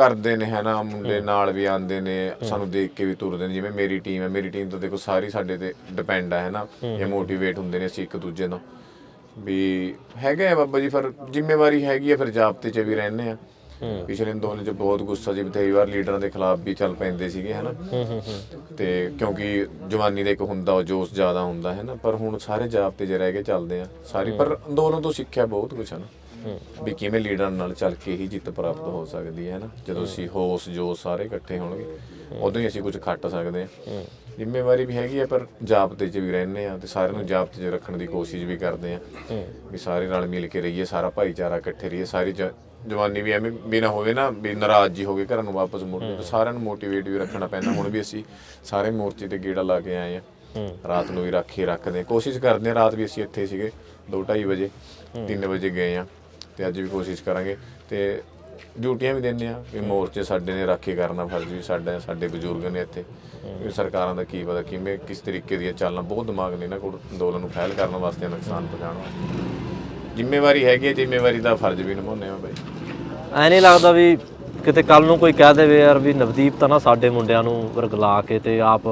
ਕਰਦੇ ਨੇ ਹਨਾ ਮੁੰਡੇ ਨਾਲ ਵੀ ਆਉਂਦੇ ਨੇ ਸਾਨੂੰ ਦੇਖ ਕੇ ਵੀ ਤੁਰਦੇ ਨੇ ਜਿਵੇਂ ਮੇਰੀ ਟੀਮ ਹੈ ਮੇਰੀ ਟੀਮ ਤਾਂ ਦੇਖੋ ਸਾਰੀ ਸਾਡੇ ਤੇ ਡਿਪੈਂਡ ਹੈ ਹਨਾ ਇਹ ਮੋਟੀਵੇਟ ਹੁੰਦੇ ਨੇ ਅਸੀਂ ਇੱਕ ਦੂਜੇ ਤੋਂ ਵੀ ਹੈਗੇ ਆ ਬਾਬਾ ਜੀ ਫਿਰ ਜ਼ਿੰਮੇਵਾਰੀ ਹੈਗੀ ਹੈ ਫਿਰ ਜਾਬਤੇ 'ਚ ਵੀ ਰਹਿੰਦੇ ਆ। ਪਿਛਲੇ ਅੰਦੋਲਨ 'ਚ ਬਹੁਤ ਗੁੱਸਾ ਸੀ ਬਥੇਰੀ ਵਾਰ ਲੀਡਰਾਂ ਦੇ ਖਿਲਾਫ ਵੀ ਚੱਲ ਪੈਂਦੇ ਸੀਗੇ ਹਨਾ। ਤੇ ਕਿਉਂਕਿ ਜਵਾਨੀ ਦੇ ਇੱਕ ਹੁੰਦਾ ਉਹ ਜੋਸ਼ ਜ਼ਿਆਦਾ ਹੁੰਦਾ ਹੈ ਨਾ ਪਰ ਹੁਣ ਸਾਰੇ ਜਾਬਤੇ 'ਚ ਰਹਿ ਕੇ ਚੱਲਦੇ ਆ ਸਾਰੀ ਪਰ ਅੰਦੋਲਨ ਤੋਂ ਸਿੱਖਿਆ ਬਹੁਤ ਕੁਝ ਹੈ ਨਾ। ਵੀ ਕਿਵੇਂ ਲੀਡਰਾਂ ਨਾਲ ਚੱਲ ਕੇ ਹੀ ਜਿੱਤ ਪ੍ਰਾਪਤ ਹੋ ਸਕਦੀ ਹੈ ਨਾ? ਜਦੋਂ ਅਸੀਂ ਹੋਸ ਜੋ ਸਾਰੇ ਇਕੱਠੇ ਹੋਣਗੇ ਉਦੋਂ ਹੀ ਅਸੀਂ ਕੁਝ ਖੱਟ ਸਕਦੇ ਹਾਂ। ਜ਼ਿੰਮੇਵਾਰੀ ਵੀ ਹੈਗੀ ਹੈ ਪਰ ਜਾਬਤੇ 'ਚ ਵੀ ਰਹਿੰਦੇ ਆ ਤੇ ਸਾਰਿਆਂ ਨੂੰ ਜਾਬਤੇ 'ਚ ਰੱਖਣ ਦੀ ਕੋਸ਼ਿਸ਼ ਵੀ ਕਰਦੇ ਆ ਵੀ ਸਾਰੇ ਨਾਲ ਮਿਲ ਕੇ ਰਹੀਏ ਸਾਰਾ ਭਾਈਚਾਰਾ ਇਕੱਠੇ ਰਹੀਏ ਸਾਰੀ ਜਵਾਨੀ ਵੀ ਐਵੇਂ ਵੀ ਨਾ ਹੋਵੇ ਨਾ ਵੀ ਨਾਰਾਜ਼ ਜੀ ਹੋ ਕੇ ਘਰਾਂ ਨੂੰ ਵਾਪਸ ਮੁੜਦੇ ਤੇ ਸਾਰਿਆਂ ਨੂੰ ਮੋਟੀਵੇਟ ਵੀ ਰੱਖਣਾ ਪੈਂਦਾ। ਹੁਣ ਵੀ ਅਸੀਂ ਸਾਰੇ ਮੋਰਚੇ ਤੇ ਗੇੜਾ ਲਾ ਕੇ ਆਏ ਆ ਰਾਤ ਨੂੰ ਵੀ ਰਾਖੀ ਰੱਖਦੇ। ਕੋਸ਼ਿਸ਼ ਕਰਦੇ ਆ ਰਾਤ ਵੀ ਅਸੀਂ ਇੱਥੇ ਸੀਗੇ 2:30 ਵਜੇ 3 ਵਜੇ ਗਏ ਆ ਤੇ ਅੱਜ ਵੀ ਕੋਸ਼ਿਸ਼ ਕਰਾਂਗੇ ਤੇ ਡਿਊਟੀਆਂ ਵੀ ਦਿੰਦੇ ਆ ਵੀ ਮੋਰਚੇ ਸਾਡੇ ਨੇ ਰਾਖੀ ਕਰਨਾ ਫਰਜ਼ ਵੀ ਸਾਡਾ ਸਾਡੇ ਬਜ਼ੁਰਗ ਨੇ ਇੱਥੇ। ਵੀ ਸਰਕਾਰਾਂ ਦਾ ਕੀ ਪਤਾ ਕਿਵੇਂ ਕਿਸ ਤਰੀਕੇ ਦੀਆਂ ਚੱਲਣਾ ਬਹੁਤ ਦਿਮਾਗ ਨੇ ਇਹਨਾਂ ਕੋਲ ਅੰਦੋਲਨ ਨੂੰ ਫੈਲ ਕਰਨ ਵਾਸਤੇ ਨੁਕਸਾਨ ਪਹੁੰਚਾਉਣ ਵਾਸਤੇ। ਜ਼ਿੰਮੇਵਾਰੀ ਹੈਗੀ ਹੈ ਜ਼ਿੰਮੇਵਾਰੀ ਦਾ ਫਰਜ਼ ਵੀ ਨਿਭਾਉਂਦੇ ਆ ਬਾਈ। ਐ ਨਹੀਂ ਲੱਗਦਾ ਵੀ ਕਿਤੇ ਕੱਲ ਨੂੰ ਕੋਈ ਕਹਿ ਦੇਵੇ ਯਾਰ ਵੀ ਨਵਦੀਪ ਤਾਂ ਨਾ ਸਾਡੇ ਮੁੰਡਿਆਂ ਨੂੰ ਵਰਗਲਾ ਕੇ ਤੇ ਆਪ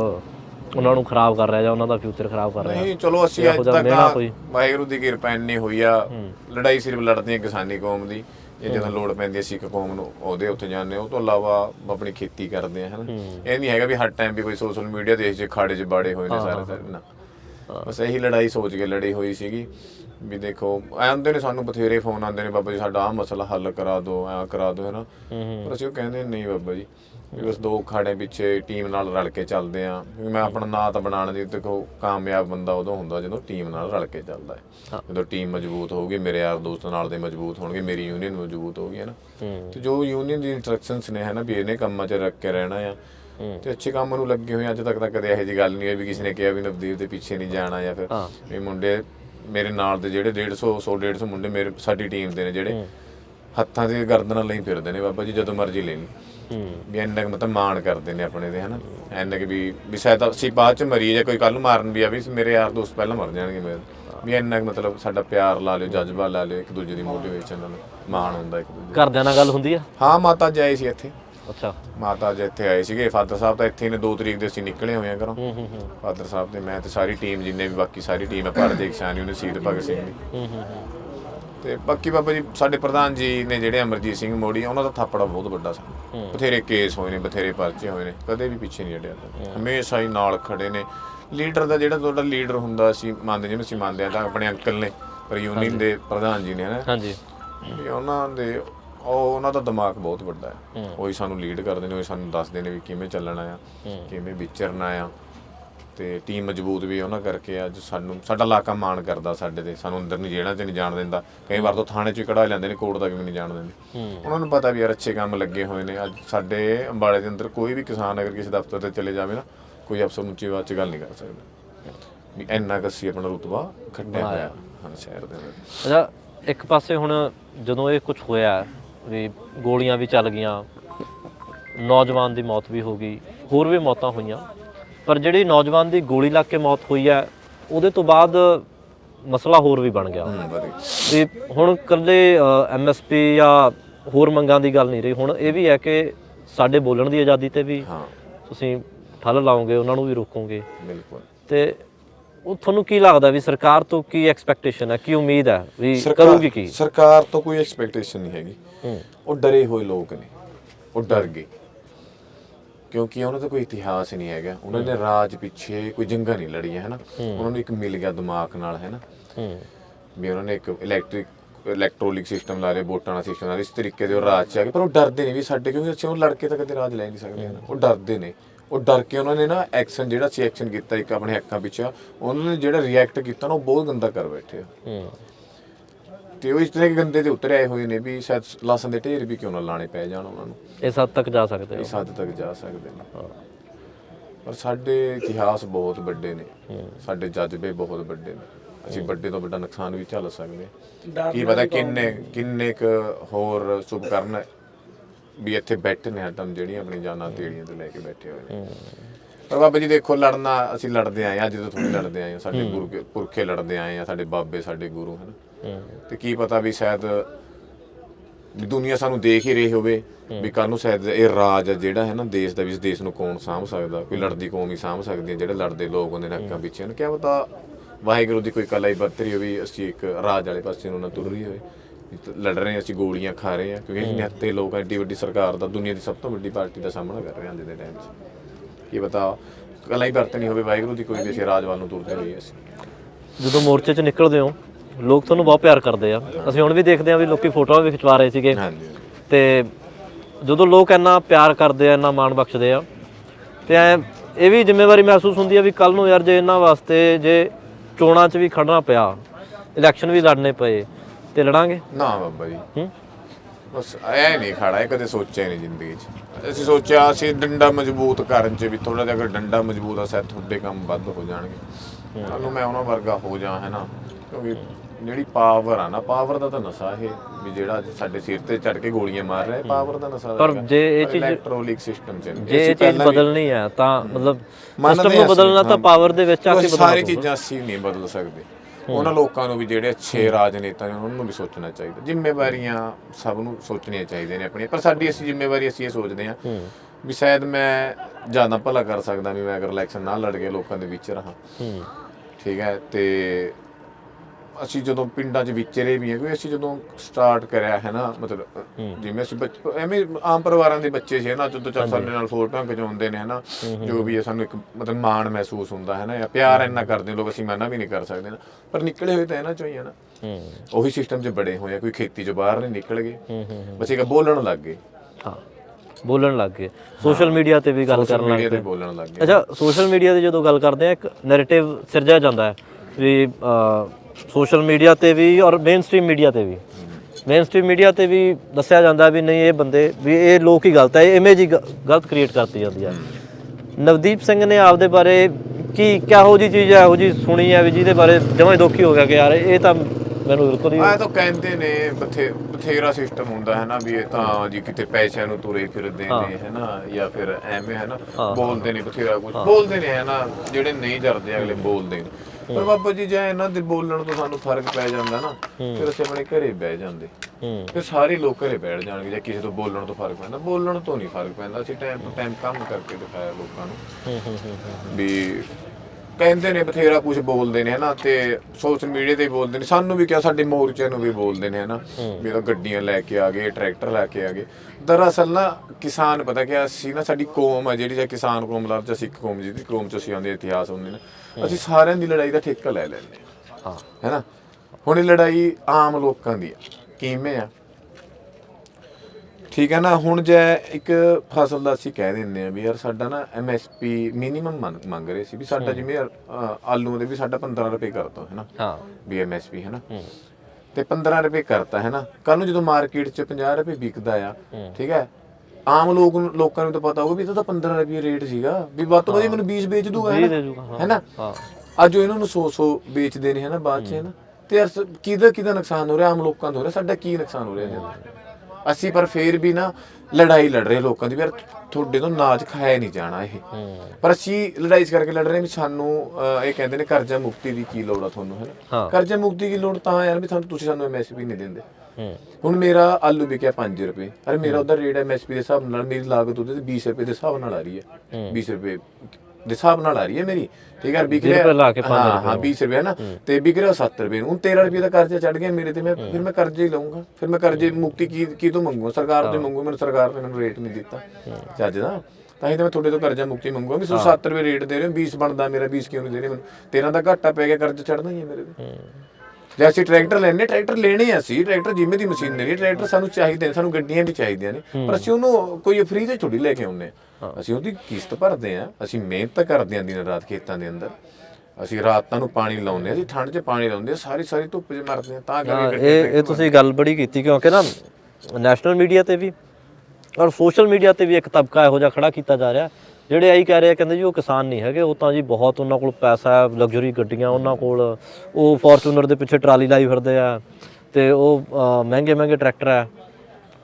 ਉਹਨਾਂ ਨੂੰ ਖਰਾਬ ਕਰ ਰਿਹਾ ਜਾਂ ਉਹਨਾਂ ਦਾ ਫਿਊਚਰ ਖਰਾਬ ਕਰ ਰਿਹਾ। ਨਹੀਂ ਚਲੋ ਅਸੀਂ ਅੱਜ ਤੱਕ ਆ। ਵਾਹਿਗੁਰੂ ਦੀ ਕਿਰਪਾ ਇੰਨੀ ਹੋਈ ਆ। ਲੜਾਈ ਸਿਰਫ ਲੜਦੇ ਆ ਕਿਸਾਨੀ ਕੌਮ ਦੀ। ਇਹ ਜਦੋਂ ਲੋੜ ਪੈਂਦੀ ਹੈ ਸਿੱਖ ਕੌਮ ਨੂੰ ਉਹਦੇ ਉੱਥੇ ਜਾਂਦੇ ਹਾਂ। ਉਹ ਤੋਂ ਇਲਾਵਾ ਆਪਣੀ ਖੇਤੀ ਕਰਦੇ ਆ ਹਨਾ। ਇਹ ਨਹੀਂ ਹੈਗਾ ਵੀ ਹਰ ਟਾਈਮ ਵੀ ਕੋਈ ਸੋਸ਼ਲ ਮੀਡੀਆ ਦੇਸ਼ 'ਚ ਖਾੜੇ 'ਚ ਬਾੜੇ ਹੋਏ ਨੇ ਸਾਰੇ ਸਾਰੇ ਨਾ। ਬਸ ਇਹੀ ਲੜਾਈ ਸੋਚ ਕੇ ਲੜੀ ਹੋਈ ਸੀਗੀ ਵੀ ਦੇਖੋ ਆਉਂਦੇ ਨੇ ਸਾਨੂੰ ਬਥੇਰੇ ਫੋਨ ਆਉਂਦੇ ਨੇ ਬਾਬਾ ਜੀ ਸਾਡਾ ਆਹ ਮਸਲਾ ਹੱਲ ਕਰਾ ਦਿਓ ਐ ਕਰਾ ਦਿਓ ਹੈਨਾ? ਪਰ ਅਸੀਂ ਉਹ ਕਹਿੰਦੇ ਨਹੀਂ ਬਾਬਾ ਜੀ ਵੀ ਬਸ ਦੋ ਖਾੜੇ ਪਿੱਛੇ ਟੀਮ ਨਾਲ ਰਲ ਕੇ ਚੱਲਦੇ ਆ ਮੈਂ ਆਪਣਾ ਨਾਂ ਤਾਂ ਬਣਾਉਣ ਦੀ ਦੇਖੋ ਕਾਮਯਾਬ ਬੰਦਾ ਉਦੋਂ ਹੁੰਦਾ ਜਦੋਂ ਟੀਮ ਨਾਲ ਰਲ ਕੇ ਚੱਲਦਾ ਹੈ। ਜਦੋਂ ਟੀਮ ਮਜ਼ਬੂਤ ਹੋਊਗੀ ਮੇਰੇ ਯਾਰ ਦੋਸਤ ਨਾਲ ਦੇ ਮਜ਼ਬੂਤ ਹੋਣਗੇ ਮੇਰੀ ਯੂਨੀਅਨ ਮਜ਼ਬੂਤ ਹੋਊਗੀ ਹੈ। ਨਾ ਤੇ ਜੋ ਯੂਨੀਅਨ ਦੀ ਇੰਸਟਰਕਸ਼ਨਸ ਨੇ ਹੈ ਨਾ ਵੀ ਇਹਨੇ ਕੰਮਾਂ 'ਚ ਰੱਖ ਕੇ ਰਹਿਣਾ ਆ ਤੇ ਅੱਛੇ ਕੰਮ ਨੂੰ ਲੱਗੇ ਹੋਏ ਅੱਜ ਤੱਕ ਤਾਂ ਕਦੇ ਇਹੋ ਜੀ ਗੱਲ ਨਹੀਂ ਹੋਈ ਵੀ ਕਿਸੇ ਨੇ ਕਿਹਾ ਵੀ ਨਵਦੀਪ ਦੇ ਪਿੱਛੇ ਨਹੀਂ ਜਾਣਾ ਜਾਂ ਫਿਰ। ਵੀ ਮੁੰਡੇ ਮੇਰੇ ਨਾਲ ਦੇ ਜਿਹੜੇ 150 100 150 ਮੁੰਡੇ ਮੇਰੇ ਸਾਡੀ ਟੀਮ ਦੇ ਨੇ ਜਿਹੜੇ ਹੱਥਾਂ ਦੇ ਗਰਦਨਾਂ ਲਈ ਫਿਰਦੇ ਨੇ ਬਾਬਾ ਜੀ ਜਦੋਂ ਮਰਜ਼ੀ ਲੈ ਲਈ ਹੂੰ। ਵੀ ਇੰਨਾ ਕੁ ਮਤਲਬ ਮਾਣ ਕਰਦੇ ਨੇ ਆਪਣੇ ਦੇ ਹਨਾ? ਇੰਨਾ ਕਿ ਵੀ ਵੀ ਸ਼ਾਇਦ ਅਸੀਂ ਬਾਅਦ ਚ ਮਰੀ ਜਾਂ ਕੋਈ ਕੱਲ ਨੂੰ ਮਾਰਨ ਵੀ ਆ ਵੀ ਮੇਰੇ ਯਾਰ ਦੋਸਤ ਪਹਿਲਾਂ ਮਰ ਜਾਣਗੇ ਮੇਰੇ। ਵੀ ਇੰਨਾ ਕੁ ਮਤਲਬ ਸਾਡਾ ਪਿਆਰ ਲਾ ਲਿਓ ਜਜ਼ਬਾ ਲਾ ਲਿਓ ਇੱਕ ਦੂਜੇ ਦੀ ਮੋਟੀਵੇਸ਼ਨ ਨਾਲ ਮਾਣ ਹੁੰਦਾ ਇੱਕ ਦੂਜੇ ਘਰਦਿਆਂ ਨਾਲ ਗੱਲ ਹੁੰਦੀ ਆ? ਹਾਂ ਮਾਤਾ ਜੀ ਆਏ ਸੀ ਇੱਥੇ। ਅੱਛਾ। ਮਾਤਾ ਜੀ ਇੱਥੇ ਆਏ ਸੀਗੇ। ਫਾਦਰ ਸਾਹਿਬ ਤਾਂ ਇੱਥੇ ਹੀ ਨੇ। 2 ਤਰੀਕ ਦੇ ਅਸੀਂ ਨਿਕਲੇ ਹੋਏ ਆ ਘਰੋਂ। ਹੂੰ ਹੂੰ ਹੂੰ। ਫਾਦਰ ਸਾਹਿਬ ਤੇ ਮੈਂ ਤੇ ਸਾਰੀ ਟੀਮ ਜਿੰਨੇ ਵੀ ਬਾਕੀ ਸਾਰੀ ਟੀਮ ਹੈ ਪਰਦੇਖ ਸ਼ਾਨੀ ਉਹਨੇ ਸ਼ਹੀਦ ਭਗਤ ਸਿੰਘ ਦੀ। ਹੂੰ ਹੂੰ ਹੂੰ। ਤੇ ਬਾਕੀ ਬਾਬਾ ਜੀ ਸਾਡੇ ਪ੍ਰਧਾਨ ਜੀ ਨੇ ਜਿਹੜੇ ਅਮਰਜੀਤ ਸਿੰਘ ਮੋੜੀ ਉਹਨਾਂ ਦਾ ਥਾਪੜਾ ਬਹੁਤ ਵੱਡਾ ਸੀ। ਬਥੇਰੇ ਕੇਸ ਹੋਏ ਨੇ ਬਥੇਰੇ ਪਰਚੇ ਹੋਏ ਨੇ। ਕਦੇ ਵੀ ਪਿੱਛੇ ਨਹੀਂ ਹਟਿਆ ਹਮੇਸ਼ਾ ਹੀ ਨਾਲ ਖੜੇ ਨੇ। ਲੀਡਰ ਦਾ ਜਿਹੜਾ ਤੁਹਾਡਾ ਲੀਡਰ ਹੁੰਦਾ ਅਸੀਂ ਮੰਨਦੇ ਜਿਵੇਂ ਅਸੀਂ ਮੰਨਦੇ ਆ ਤਾਂ ਆਪਣੇ ਅੰਕਲ ਨੇ ਪਰ ਯੂਨੀਅਨ ਦੇ ਪ੍ਰਧਾਨ ਜੀ ਨੇ ਹਨਾ ਹਾਂਜੀ। ਵੀ ਉਹਨਾਂ ਦੇ ਉਹ ਉਹਨਾਂ ਦਾ ਦਿਮਾਗ ਬਹੁਤ ਵੱਡਾ ਹੈ। ਉਹੀ ਸਾਨੂੰ ਲੀਡ ਕਰਦੇ ਨੇ ਉਹੀ ਸਾਨੂੰ ਦੱਸਦੇ ਨੇ ਵੀ ਕਿਵੇਂ ਚੱਲਣਾ ਆ ਕਿਵੇਂ ਵਿਚਰਨਾ ਆ। ਤੇ ਟੀਮ ਮਜ਼ਬੂਤ ਵੀ ਉਹਨਾਂ ਕਰਕੇ ਅੱਜ ਸਾਨੂੰ ਸਾਡਾ ਇਲਾਕਾ ਮਾਣ ਕਰਦਾ ਸਾਡੇ ਤੇ। ਸਾਨੂੰ ਅੰਦਰ ਨਹੀਂ ਜਿਹੜਾ ਤੇ ਨਹੀਂ ਜਾਣ ਦਿੰਦਾ। ਕਈ ਵਾਰ ਤਾਂ ਥਾਣੇ 'ਚ ਹੀ ਕਢਾ ਲੈਂਦੇ ਨੇ ਕੋਰਟ ਤੱਕ ਵੀ ਨਹੀਂ ਜਾਣ ਦਿੰਦੇ। ਉਹਨਾਂ ਨੂੰ ਪਤਾ ਵੀ ਯਾਰ ਅੱਛੇ ਕੰਮ ਲੱਗੇ ਹੋਏ ਨੇ। ਅੱਜ ਸਾਡੇ ਅੰਬਾਲੇ ਦੇ ਅੰਦਰ ਕੋਈ ਵੀ ਕਿਸਾਨ ਅਗਰ ਕਿਸੇ ਦਫ਼ਤਰ ਤੇ ਚਲੇ ਜਾਵੇ ਨਾ ਕੋਈ ਅਫਸਰ ਉੱਚੀ ਆਵਾਜ਼ 'ਚ ਗੱਲ ਨਹੀਂ ਕਰ ਸਕਦਾ। ਵੀ ਇੰਨਾ ਕੁ ਅਸੀਂ ਆਪਣਾ ਰੁਤਬਾ ਖੱਟਿਆ ਹੋਇਆ ਹਾਂ ਸ਼ਹਿਰ ਦੇ ਅੰਦਰ। ਅੱਛਾ ਇੱਕ ਪਾਸੇ ਹੁਣ ਜਦੋਂ ਇਹ ਕੁਝ ਹੋਇਆ ਵੀ ਗੋਲੀਆਂ ਵੀ ਚੱਲ ਗਈਆਂ। ਨੌਜਵਾਨ ਦੀ ਮੌਤ ਵੀ ਹੋ ਗਈ। ਹੋਰ ਵੀ ਮੌਤਾਂ ਹੋਈਆਂ। ਪਰ ਜਿਹੜੀ ਨੌਜਵਾਨ ਦੀ ਗੋਲੀ ਲੱਗ ਕੇ ਮੌਤ ਹੋਈ ਹੈ ਉਹਦੇ ਤੋਂ ਬਾਅਦ ਮਸਲਾ ਹੋਰ ਵੀ ਬਣ ਗਿਆ। ਵੀ ਹੁਣ ਇਕੱਲੇ ਐਮਐਸਪੀ ਜਾਂ ਹੋਰ ਮੰਗਾਂ ਦੀ ਗੱਲ ਨਹੀਂ ਰਹੀ। ਹੁਣ ਇਹ ਵੀ ਹੈ ਕਿ ਸਾਡੇ ਬੋਲਣ ਦੀ ਆਜ਼ਾਦੀ ਤੇ ਵੀ ਤੁਸੀਂ ਠੱਲ ਲਾਓਗੇ ਉਹਨਾਂ ਨੂੰ ਵੀ ਰੋਕੋਗੇ। ਬਿਲਕੁਲ। ਤੇ ਉਹ ਤੁਹਾਨੂੰ ਕੀ ਲੱਗਦਾ ਵੀ ਸਰਕਾਰ ਤੋਂ ਕੀ ਐਕਸਪੈਕਟੇਸ਼ਨ ਹੈ? ਕੀ ਉਮੀਦ ਹੈ ਵੀ ਸਰਕਾਰ- ਕਰੂਗੀ ਕੀ? ਸਰਕਾਰ ਤੋਂ ਕੋਈ ਐਕਸਪੈਕਟੇਸ਼ਨ ਨਹੀਂ ਹੈਗੀ। ਹੂੰ। ਉਹ ਡਰੇ ਹੋਏ ਲੋਕ ਨੇ। ਉਹ ਡਰ ਗਏ। ਕਿਉਂਕਿ ਉਹਨਾਂ ਦਾ ਕੋਈ ਇਤਿਹਾਸ ਨਹੀਂ ਹੈਗਾ। ਉਹਨਾਂ ਨੇ ਰਾਜ ਪਿੱਛੇ ਕੋਈ ਜੰਗਾਂ ਨਹੀਂ ਲੜੀਆਂ ਹੈ। ਨਾ ਉਹਨਾਂ ਨੂੰ ਇੱਕ ਮਿਲ ਗਿਆ ਦਿਮਾਗ ਨਾਲ ਹੈ ਨਾ ਹੂੰ। ਵੀ ਉਹਨਾਂ ਨੇ ਇੱਕ ਇਲੈਕਟ੍ਰਿਕ ਇਲੈਕਟ੍ਰੋਨਿਕ ਸਿਸਟਮ ਲਾ ਲਿਆ ਵੋਟਾਂ ਦਾ ਸਿਸਟਮ ਲਾ ਇਸ ਤਰੀਕੇ ਦੇ ਉਹ ਰਾਜ ਚ ਆ ਗਏ। ਪਰ ਉਹ ਡਰਦੇ ਨਹੀਂ ਵੀ ਸਾਡੇ ਕਿਉਂਕਿ ਅਸੀਂ ਉਹ ਲੜ ਕੇ ਤਾਂ ਕਦੇ ਰਾਜ ਲੈ ਨਹੀਂ ਸਕਦੇ ਨਾ ਉਹ ਡਰਦੇ ਨੇ। ਉਹ ਡਰ ਕੇ ਉਹਨਾਂ ਨੇ ਨਾ ਐਕਸ਼ਨ ਜਿਹੜਾ ਸੀ ਐਕਸ਼ਨ ਕੀਤਾ ਇੱਕ ਆਪਣੇ ਹੱਕਾਂ ਪਿੱਛੇ ਉਹਨਾਂ ਨੇ ਜਿਹੜਾ ਰਿਐਕਟ ਕੀਤਾ ਨਾ ਉਹ ਬਹੁਤ ਗੰਦਾ ਕਰ ਬੈਠੇ ਹੂੰ। ਤੇ ਉਹ ਇਸ ਤਰ੍ਹਾਂ ਦੇ ਗੰਦੇ ਤੇ ਉਤਰੇ ਆਏ ਹੋਏ ਨੇ ਵੀ ਸ਼ਾਇਦ ਲਾਸਾਂ ਦੇ ਢੇਰ ਵੀ ਕਿਉਂ ਨਾ ਲਾਣੇ ਪੈ ਜਾਣ ਉਹਨਾਂ ਨੂੰ। ਇਸ ਹੱਦ ਤੱਕ ਜਾ ਸਕਦੇ ਹੋ ਇਸ ਹੱਦ ਤੱਕ ਜਾ ਸਕਦੇ ਨੇ। ਪਰ ਸਾਡੇ ਇਤਿਹਾਸ ਬਹੁਤ ਵੱਡੇ ਨੇ। ਸਾਡੇ ਜਜ਼ਬੇ ਬਹੁਤ ਵੱਡੇ ਨੇ। ਅਸੀਂ ਵੱਡੇ ਤੋਂ ਵੱਡਾ ਨੁਕਸਾਨ ਵੀ ਝੱਲ ਸਕਦੇ ਹਾਂ। ਕੀ ਪਤਾ ਕਿੰਨੇ ਕਿੰਨੇ ਕੁ ਹੋਰ ਸ਼ੁਭ ਕਰਨ ਵੀ ਇੱਥੇ ਬੈਠੇ ਨੇ ਹਟਮ ਜਿਹੜੀਆਂ ਆਪਣੀ ਜਾਨਾਂ ਤੇੜੀਆਂ ਤੇ ਲੈ ਕੇ ਬੈਠੇ ਹੋਏ ਨੇ। ਪਰ ਬਾਬਾ ਜੀ ਦੇਖੋ ਲੜਨਾ ਅਸੀਂ ਲੜਦੇ ਆਏ ਆ ਅੱਜ ਤੋਂ ਥੋੜੀ ਲੜਦੇ ਆਏ ਆ ਸਾਡੇ ਗੁਰੂ ਪੁਰਖੇ ਲੜਦੇ ਆਏ ਆ ਸਾਡੇ ਬਾਬੇ ਸਾਡੇ ਗੁਰੂ ਹਨ? ਤੇ ਕੀ ਪਤਾ ਵੀ ਸ਼ਾਇਦ ਦੁਨੀਆ ਸਾਨੂੰ ਦੇਖ ਹੀ ਰਹੀ ਹੋਵੇ ਵੀ ਕੱਲ ਨੂੰ ਸ਼ਾਇਦ ਇਹ ਰਾਜ ਜਿਹੜਾ ਹੈ ਨਾ ਦੇਸ਼ ਦਾ ਵੀ ਇਸ ਦੇਸ਼ ਨੂੰ ਕੌਣ ਸਾਂਭ ਸਕਦਾ? ਕੋਈ ਲੜਦੀ ਕੌਮ ਹੀ ਸਾਂਭ ਸਕਦੀ ਹੈ ਜਿਹੜੇ ਲੜਦੇ ਲੋਕ ਹੁੰਦੇ ਨੇ ਹੱਕਾਂ ਪਿੱਛੇ ਨੂੰ ਕਿਆ ਪਤਾ ਵਾਹਿਗੁਰੂ ਦੀ ਕੋਈ ਕਲਾ ਹੀ ਵਰਤਰੀ ਹੋਵੇ ਅਸੀਂ ਇੱਕ ਰਾਜ ਵਾਲੇ ਪਾਸੇ ਨੂੰ ਨਾ ਤੁਰ ਰਹੀ ਹੋਵੇ। ਲੜ ਰਹੇ ਹਾਂ, ਅਸੀਂ ਗੋਲੀਆਂ ਖਾ ਰਹੇ ਹਾਂ ਕਿਉਂਕਿ ਨਿਹੱਤੇ ਲੋਕ ਐਡੀ ਵੱਡੀ ਸਰਕਾਰ ਦਾ ਦੁਨੀਆ ਦੀ ਸਭ ਤੋਂ ਵੱਡੀ ਪਾਰਟੀ ਦਾ ਸਾਹਮਣਾ ਕਰ ਰਹੇ ਹਾਂ ਅੱਜ ਦੇ ਟਾਈਮ 'ਚ। ਕੀ ਪਤਾ ਕਲਾ ਹੀ ਵਰਤਣੀ ਹੋਵੇ ਵਾਹਿਗੁਰੂ ਦੀ ਕੋਈ ਵੀ ਅਸੀਂ ਰਾਜ ਵੱਲ ਨੂੰ ਤੁਰਦੇ ਰਹੀਏ ਅਸੀਂ। ਜਦੋਂ ਮੋਰਚੇ 'ਚ ਨਿਕਲਦੇ ਹੋ ਲੋਕ ਤੁਹਾਨੂੰ ਬਹੁਤ ਪਿਆਰ ਕਰਦੇ ਆ। ਅਸੀਂ ਹੁਣ ਵੀ ਦੇਖਦੇ ਆ ਵੀ ਲੋਕੀ ਫੋਟੋਆਂ ਵੀ ਖਿਚਵਾ ਰਹੇ ਸੀਗੇ। ਹਾਂਜੀ। ਤੇ ਜਦੋਂ ਲੋਕ ਇੰਨਾ ਪਿਆਰ ਕਰਦੇ ਆ ਇੰਨਾ ਮਾਣ ਬਖਸ਼ਦੇ ਆ ਤੇ ਐ ਇਹ ਵੀ ਜ਼ਿੰਮੇਵਾਰੀ ਮਹਿਸੂਸ ਹੁੰਦੀ ਆ ਵੀ ਕੱਲ ਨੂੰ ਯਾਰ ਜੇ ਇਹਨਾਂ ਵਾਸਤੇ ਜੇ ਚੋਣਾਂ 'ਚ ਵੀ ਖੜਨਾ ਪਿਆ ਇਲੈਕਸ਼ਨ ਵੀ ਲੜਨੇ ਪਏ ਤੇ ਲੜਾਂਗੇ? ਨਾ ਬਾਬਾ ਜੀ। ਹੂੰ? ਬਸ ਐ ਨਹੀਂ ਖੜਾ ਇਹ ਕਦੇ ਸੋਚਿਆ ਨਹੀਂ ਜ਼ਿੰਦਗੀ 'ਚ। ਅਸੀਂ ਸੋਚਿਆ ਅਸੀਂ ਡੰਡਾ ਮਜ਼ਬੂਤ ਕਰਨ 'ਚ ਵੀ ਥੋੜਾ ਜਿਹਾ ਅਗਰ ਡੰਡਾ ਮਜ਼ਬੂਤ ਆ ਸ਼ਾਇਦ ਤੁਹਾਡੇ ਕੰਮ ਵੱਧ ਹੋ ਜਾਣਗੇ। ਕੱਲ ਨੂੰ ਮੈਂ ਉਹਨਾਂ ਵਰਗਾ ਹੋ ਜਾ ਹੈ ਨਾ ਕਿਉਂਕਿ ਜਿਹੜੀ ਪਾਵਰ ਆ ਨਾ ਪਾਵਰ ਦਾ ਤਾਂ ਨਸ਼ਾ ਇਹ ਵੀ ਜਿਹੜਾ ਸਾਡੇ ਸਿਰ ਤੇ ਚੜ ਕੇ ਗੋਲੀਆਂ ਮਾਰ ਰਿਹਾ ਪਾਵਰ ਦਾ ਨਸ਼ਾ ਪਰ ਜੇ ਇਹ ਚੀਜ਼ ਇਲੈਕਟ੍ਰੋਨਿਕ ਸਿਸਟਮ 'ਚ ਜੇ ਇਹ ਚੀਜ਼ ਬਦਲਣੀ ਹੈ ਤਾਂ ਮਤਲਬ ਸਿਸਟਮ ਨੂੰ ਬਦਲਣਾ ਤਾਂ। ਪਾਵਰ ਦੇ ਵਿੱਚ ਆ ਕੇ ਬਦਲਣਾ ਸਾਰੀ। ਚੀਜ਼ਾਂ ਅਸੀਂ ਨਹੀਂ ਬਦਲ ਸਕਦੇ। ਉਹਨਾਂ ਲੋਕਾਂ ਨੂੰ ਵੀ ਜਿਹੜੇ ਅੱਛੇ ਰਾਜਨੇਤਾ ਨੇ ਉਹਨਾਂ ਨੂੰ ਵੀ ਸੋਚਣਾ ਚਾਹੀਦਾ। ਜ਼ਿੰਮੇਵਾਰੀਆਂ ਸਭ ਨੂੰ ਸੋਚਣੀਆਂ ਚਾਹੀਦੀਆਂ ਨੇ ਆਪਣੀਆਂ। ਪਰ ਸਾਡੀ ਅਸੀਂ ਜ਼ਿੰਮੇਵਾਰੀ ਅਸੀਂ ਇਹ ਸੋਚਦੇ ਹਾਂ ਵੀ ਸ਼ਾਇਦ ਮੈਂ ਜ਼ਿਆਦਾ ਭਲਾ ਕਰ ਸਕਦਾ ਵੀ ਮੈਂ ਅਗਰ ਇਲੈਕਸ਼ਨ ਨਾ ਲੜ ਕੇ ਲੋਕਾਂ ਦੇ ਵਿੱਚ ਰਹਾ। ਠੀਕ ਹੈ ਤੇ ਅਸੀਂ ਜਦੋਂ ਪਿੰਡਾਂ 'ਚ ਵਿਚਰੇ ਵੀ ਹਾਂ ਕਿਉਂਕਿ ਅਸੀਂ ਜਦੋਂ ਸਟਾਰਟ ਕਰਿਆ ਹੈ ਨਾ ਮਤਲਬ ਜਿਵੇਂ ਅਸੀਂ ਬਚ- ਐਵੇਂ ਆਮ ਪਰਿਵਾਰਾਂ ਦੇ ਬੱਚੇ ਸੀ ਨਾ ਜਦੋਂ ਚੱਲ ਸਾਡੇ ਨਾਲ ਫੋਟੋਆਂ ਖਿਚਾਉਂਦੇ ਨੇ ਹਨਾ ਜੋ ਵੀ ਹੈ ਸਾਨੂੰ ਇੱਕ ਮਤਲਬ ਮਾਣ ਮਹਿਸੂਸ ਹੁੰਦਾ ਹੈ ਨਾ ਜਾਂ ਪਿਆਰ ਇੰਨਾ ਕਰਦੇ ਲੋਕ ਅਸੀਂ ਮਨਾ ਵੀ ਨਹੀਂ ਕਰ ਸਕਦੇ ਨਾ ਪਰ ਨਿਕਲੇ ਹੋਏ ਤਾਂ ਇਹਨਾਂ ਚੋਂ ਹੀ ਆ ਨਾ। ਹੂੰ। ਉਹੀ ਸਿਸਟਮ 'ਚ ਬੜੇ ਹੋਏ ਆ ਕੋਈ ਖੇਤੀ 'ਚੋਂ ਬਾਹਰ ਨਹੀਂ ਨਿਕਲ ਗਏ। ਬਸ ਇੱਕ ਬੋਲਣ ਲੱਗ ਗਏ। ਹਾਂ ਬੋਲਣ ਲੱਗ ਗਏ। ਸੋਸ਼ਲ ਮੀਡੀਆ ਤੇ ਵੀ ਗੱਲ ਕਰਨ ਲੱਗ ਗਏ ਤੇ ਬੋਲਣ ਲੱਗ ਗਏ। ਅੱਛਾ ਸੋਸ਼ਲ ਮੀਡੀਆ ਦੀ ਜਦੋਂ ਗੱਲ ਕਰਦੇ ਆ ਇੱਕ ਨੈਰੇਟਿਵ ਸਿਰਜਿਆ ਜਾਂਦਾ ਹੈ ਵੀ ਸੋਸ਼ਲ ਮੀਡੀਆ ਤੇ ਵੀ ਔਰ ਮੇਨ ਸਟ੍ਰੀਮ ਮੀਡੀਆ ਤੇ ਵੀ। ਮੇਨ ਸਟ੍ਰੀਮ ਮੀਡੀਆ ਤੇ ਵੀ ਦੱਸਿਆ ਜਾਂਦਾ ਵੀ ਨਹੀਂ ਇਹ ਬੰਦੇ ਵੀ ਇਹ ਲੋਕ ਹੀ ਗਲਤ ਹੈ ਇਹ ਇਮੇਜ ਹੀ ਗ- ਗਲਤ ਕ੍ਰੀਏਟ ਕਰਤੀ ਜਾਂਦੀ ਹੈ। ਨਵਦੀਪ ਸਿੰਘ ਨੇ ਆਪਦੇ ਬਾਰੇ ਕੀ ਕਿਹੋ ਜੀ ਚੀਜ਼ ਹੈ ਇਹੋ ਜੀ ਸੁਣੀ ਹੈ ਵੀ ਜਿਹਦੇ ਬਾਰੇ ਜਮਾਂ ਹੀ ਦੁਖੀ ਹੋ ਗਿਆ ਕਿ ਯਾਰ ਇਹ ਤਾਂ ਮੈਨੂੰ ਬਿਲਕੁਲ ਹੀ ਆ ਤਾਂ ਕਹਿੰਦੇ ਨੇ ਬਥੇ ਬਥੇਰਾ ਸਿਸਟਮ ਹੁੰਦਾ ਹੈ ਨਾ ਵੀ ਇਹ ਤਾਂ ਜੀ ਕਿਤੇ ਪੈਸਿਆਂ ਨੂੰ ਤੁਰੇ ਫਿਰਦੇ ਨੇ ਹੈ। ਨਾ ਜਾਂ ਫਿਰ ਐਵੇਂ ਹੈ ਨਾ ਬੋਲਦੇ ਨੇ ਬਥੇਰਾ ਕੁਝ ਬੋਲਦੇ ਨੇ ਹੈ ਨਾ ਜਿਹੜੇ ਨਹੀਂ ਜਰਦੇ ਅਗਲੇ ਬੋਲਦੇ ਨੇ। ਪਰ ਬਾਬਾ ਜੀ ਜੇ ਇਹਨਾਂ ਦੇ ਬੋਲਣ ਤੋਂ ਸਾਨੂੰ ਫ਼ਰਕ ਪੈ ਜਾਂਦਾ ਨਾ ਫਿਰ ਅਸੀਂ ਆਪਣੇ ਘਰੇ ਬਹਿ ਜਾਂਦੇ। ਫਿਰ ਸਾਰੇ ਲੋਕ ਘਰੇ ਬੈਠ ਜਾਣਗੇ ਜੇ ਕਿਸੇ ਤੋਂ ਬੋਲਣ ਤੋਂ ਫ਼ਰਕ ਪੈਂਦਾ। ਬੋਲਣ ਤੋਂ ਨਹੀਂ ਫ਼ਰਕ ਪੈਂਦਾ। ਅਸੀਂ ਟਾਈਮ ਤੋਂ ਟਾਈਮ ਕੰਮ ਕਰਕੇ ਦਿਖਾਇਆ ਲੋਕਾਂ ਨੂੰ। ਵੀ ਕਹਿੰਦੇ ਨੇ ਬਥੇਰਾ ਕੁਝ ਬੋਲਦੇ ਨੇ ਹਨਾ ਤੇ ਸੋਸ਼ਲ ਮੀਡੀਆ ਤੇ ਬੋਲਦੇ ਨੇ। ਸਾਨੂੰ ਵੀ ਕਿਹਾ ਸਾਡੇ ਮੋਰਚੇ ਨੂੰ ਵੀ ਬੋਲਦੇ ਨੇ ਹਨਾ। ਵੀ ਤਾਂ ਗੱਡੀਆਂ ਲੈ ਕੇ ਆ ਗਏ ਟਰੈਕਟਰ ਲੈ ਕੇ ਆ ਗਏ। ਦਰਅਸਲ ਨਾ ਕਿਸਾਨ ਪਤਾ ਕਿ ਅਸੀਂ ਨਾ ਸਾਡੀ ਕੌਮ ਆ ਜਿਹੜੀ ਜਾਂ ਕਿਸਾਨ ਕੌਮ ਲਾ ਜਾਂ ਸਿੱਖ ਕੌਮ ਜਿਹਦੀ ਕੌਮ ਚ ਅਸੀਂ ਆਉਂਦੇ ਇਤਿਹਾਸ ਹੁੰਦੇ ਨੇ। ਅਸੀਂ ਸਾਰਿਆਂ ਦੀ ਲੜਾਈ ਦਾ ਠੇਕਾ ਲੈ ਲੈਂਦੇ ਹਾਂ। ਹਾਂ। ਹੈਨਾ ਹੁਣ ਇਹ ਲੜਾਈ ਆਮ ਲੋਕਾਂ ਦੀ ਆ। ਕਿਵੇਂ ਆ? ਠੀਕ ਹੈ ਨਾ? ਹੁਣ ਜੇ ਇੱਕ ਫਸਲ ਦਾ ਅਸੀਂ ਕਹਿ ਦਿੰਦੇ ਆ ਵੀ ਯਾਰ ਸਾਡਾ ਨਾ ਐਮਐਸਪੀ ਮਿਨੀਮਮ ਮੰਗ ਰਹੇ ਸੀ ਵੀ ਸਾਡਾ ਜਿਵੇਂ ਆਲੂ ਦੇ ਵੀ ਸਾਡਾ 15 ਰੁਪਏ ਕਰਤਾ ਹੈ ਨਾ? ਹਾਂ। ਵੀ ਐਮਐਸਪੀ ਹੈ ਨਾ? ਤੇ 15 ਰੁਪਏ ਕਰਤਾ ਹੈ ਨਾ? ਕੱਲ ਨੂੰ ਜਦੋਂ ਮਾਰਕੀਟ 'ਚ 50 ਰੁਪਏ ਵਿਕਦਾ ਆ ਠੀਕ ਹੈ? ਆਮ ਲੋਕ ਨੂੰ ਲੋਕਾਂ ਨੂੰ ਤਾਂ ਪਤਾ ਹੋਊਗਾ ਵੀ ਇਹਦਾ ਤਾਂ 15 ਰੁਪਏ ਰੇਟ ਸੀਗਾ। ਵੀ ਵੱਧ ਤੋਂ ਵੱਧ ਇਹ ਮੈਨੂੰ 20 ਵੇਚ ਦੂਗਾ ਹੈ ਵੀਹ ਨਾ? ਦੇ ਦੂਗਾ, ਹਾਂ। ਹਾਂ ਅੱਜ ਉਹ ਇਹਨਾਂ ਨੂੰ 100 100 ਵੇਚਦੇ ਨੇ ਹੈ ਨਾ ਬਾਅਦ 'ਚ ਹੈ ਨਾ? ਤੇ ਯਾਰ ਸ- ਕਿਹਦਾ ਕਿਹਦਾ ਨੁਕਸਾਨ ਹੋ ਰਿਹਾ? ਆਮ ਲੋਕਾਂ ਦਾ ਹੋ ਰਿਹਾ। ਸਾਡਾ ਕੀ ਨੁਕਸਾਨ ਹੋ ਰਿਹਾ ਇਹਦੇ ਨਾਲ? ਅਸੀਂ ਪਰ ਫੇਰ ਵੀ ਨਾ ਲੜਾਈ ਲੜ ਰਹੇ ਲੋਕਾਂ ਦੀ ਵੀ ਯਾਰ ਤੁਹਾਡੇ ਤੋਂ ਨਾਜ ਖਾਇਆ ਨਹੀਂ ਜਾਣਾ ਇਹ। ਪਰ ਅਸੀਂ ਲੜਾਈ ਇਸ ਕਰਕੇ ਲੜ ਰਹੇ ਵੀ ਸਾਨੂੰ ਇਹ ਕਹਿੰਦੇ ਨੇ ਕਰਜ਼ਾ ਮੁਕਤੀ ਦੀ ਕੀ ਲੋੜ ਆ ਤੁਹਾਨੂੰ ਹੈ ਕਰਜ਼ਾ ਮੁਕਤੀ ਦੀ ਲੋੜ ਤਾਂ ਯਾਰ ਵੀ ਤੁਹਾਨੂੰ ਤੁਸੀਂ ਸਾਨੂੰ ਐਮਐਸਪੀ ਨਹੀਂ ਦਿੰਦੇ। ਹੁਣ ਮੇਰਾ ਆਲੂ ਵਿਕਿਆ 5 ਰੁਪਏ। ਅਰੇ ਮੇਰਾ ਉਹਦਾ ਰੇਟ ਐਮਐਸਪੀ ਦੇ ਹਿਸਾਬ ਨਾਲ ਮੇਰੀ ਲਾਗਤ ਉਹਦੇ ਤੇ 20 ਰੁਪਏ ਦੇ ਹਿਸਾਬ ਨਾਲ ਆ ਰਹੀ ਹੈ। 20 ਰੁਪਏ ਦੇ ਹਿਸਾਬ ਨਾਲ ਆ ਰਹੀ ਹੈ ਮੇਰੀ। ਠੀਕ ਹੈ ਵਿਕ ਰਿਹਾ। ਲਾ ਕੇ ਪੰਜ ਹਾਂ ਹਾਂ 20 ਰੁਪਏ ਨਾ ਤੇ ਵਿਕ ਰਿਹਾ 70 ਰੁਪਏ ਹੁਣ 13 ਰੁਪਏ ਦਾ ਕਰਜ਼ਾ ਚੜ ਗਿਆ ਮੇਰੇ ਤੇ ਮੈਂ ਫਿਰ ਮੈਂ ਕਰਜ਼ੇ ਹੀ ਲਵਾਂਗਾ ਫਿਰ ਮੈਂ ਕਰਜ਼ੇ ਮੁਕਤੀ ਕੀ ਕੀ ਤੋਂ ਮੰਗੂਗਾ ਸਰਕਾਰ ਤੋਂ ਮੰਗੂਗਾ ਮੈਨੂੰ ਸਰਕਾਰ ਨੇ ਮੈਨੂੰ ਰੇਟ ਨਹੀਂ ਦਿੱਤਾ। ਚੱਜ ਦਾ। ਤਾਂ ਹੀ ਤਾਂ ਮੈਂ ਤੁਹਾਡੇ ਤੋਂ ਕਰਜ਼ਾ ਮੁਕਤੀ ਮੰਗੂਗਾ। ਤੁਸੀਂ 70 ਰੁਪਏ ਰੇਟ ਦੇ ਰਹੇ ਹੋ 20 ਬਣਦਾ ਮੇਰਾ 20 ਕਿਉਂ ਨਹੀਂ ਦੇ ਰਹੇ ਮੈਨੂੰ? 13 ਦਾ ਘਾਟਾ ਪੈ ਗਿਆ ਕਰਜ਼ਾ ਚੜਨਾ ਹੀ ਹੈ ਮੇਰੇ ਤੇ। ਜੇ ਅਸੀਂ ਟਰੈਕਟਰ ਲੈਣੇ ਟਰੈਕਟਰ ਲੈਣੇ ਆ ਅਸੀਂ ਟਰੈਕਟਰ ਜਿਵੇਂ ਦੀ ਮਸ਼ੀਨਰੀ ਟਰੈਕਟਰ ਸਾਨੂੰ ਚਾਹੀਦੇ ਨੇ ਸਾਨੂੰ ਗੱਡੀਆਂ ਵੀ ਚਾਹੀਦੀਆਂ ਨੇ ਪਰ ਅਸੀਂ ਉਹਨੂੰ ਕੋਈ ਫ੍ਰੀ ਤੇ ਥੋੜੀ ਲੈ ਕੇ ਆਉਂਦੇ ਆ। ਅਸੀਂ ਉਹਦੀ ਕਿਸ਼ਤ ਭਰਦੇ ਆ ਅਸੀਂ ਮਿਹਨਤ ਕਰਦੇ ਆ ਦਿਨ ਰਾਤ ਖੇਤਾਂ ਦੇ ਅੰਦਰ। ਅਸੀਂ ਰਾਤਾਂ ਨੂੰ ਪਾਣੀ ਲਾਉਂਦੇ ਆ ਅਸੀਂ ਠੰਡ 'ਚ ਪਾਣੀ ਲਾਉਂਦੇ ਆ ਸਾਰੀ ਸਾਰੀ ਧੁੱਪ 'ਚ ਮਰਦੇ ਆ ਤਾਂ ਕਰਕੇ ਇਹ ਇਹ ਤੁਸੀਂ ਗੱਲ ਬੜੀ ਕੀਤੀ ਕਿਉਂਕਿ ਨਾ ਨੈਸ਼ਨਲ ਮੀਡੀਆ ਤੇ ਵੀ ਔਰ ਸੋਸ਼ਲ ਮੀਡੀਆ ਤੇ ਵੀ ਇੱਕ ਤਬਕਾ ਇਹੋ ਜਿਹਾ ਖੜਾ ਕੀਤਾ ਜਾ ਰਿਹਾ। ਜਿਹੜੇ ਆਈ ਕਹਿ ਰਹੇ ਆ ਕਹਿੰਦੇ ਜੀ ਉਹ ਕਿਸਾਨ ਨਹੀਂ ਹੈਗੇ ਉਹ ਤਾਂ ਜੀ ਬਹੁਤ ਉਹਨਾਂ ਕੋਲ ਪੈਸਾ ਹੈ ਲਗਜ਼ਰੀ ਗੱਡੀਆਂ ਉਹਨਾਂ ਕੋਲ ਉਹ ਫੋਰਚੂਨਰ ਦੇ ਪਿੱਛੇ ਟਰਾਲੀ ਲਾਈ ਫਿਰਦੇ ਆ ਤੇ ਉਹ ਮਹਿੰਗੇ ਮਹਿੰਗੇ ਟਰੈਕਟਰ ਆ।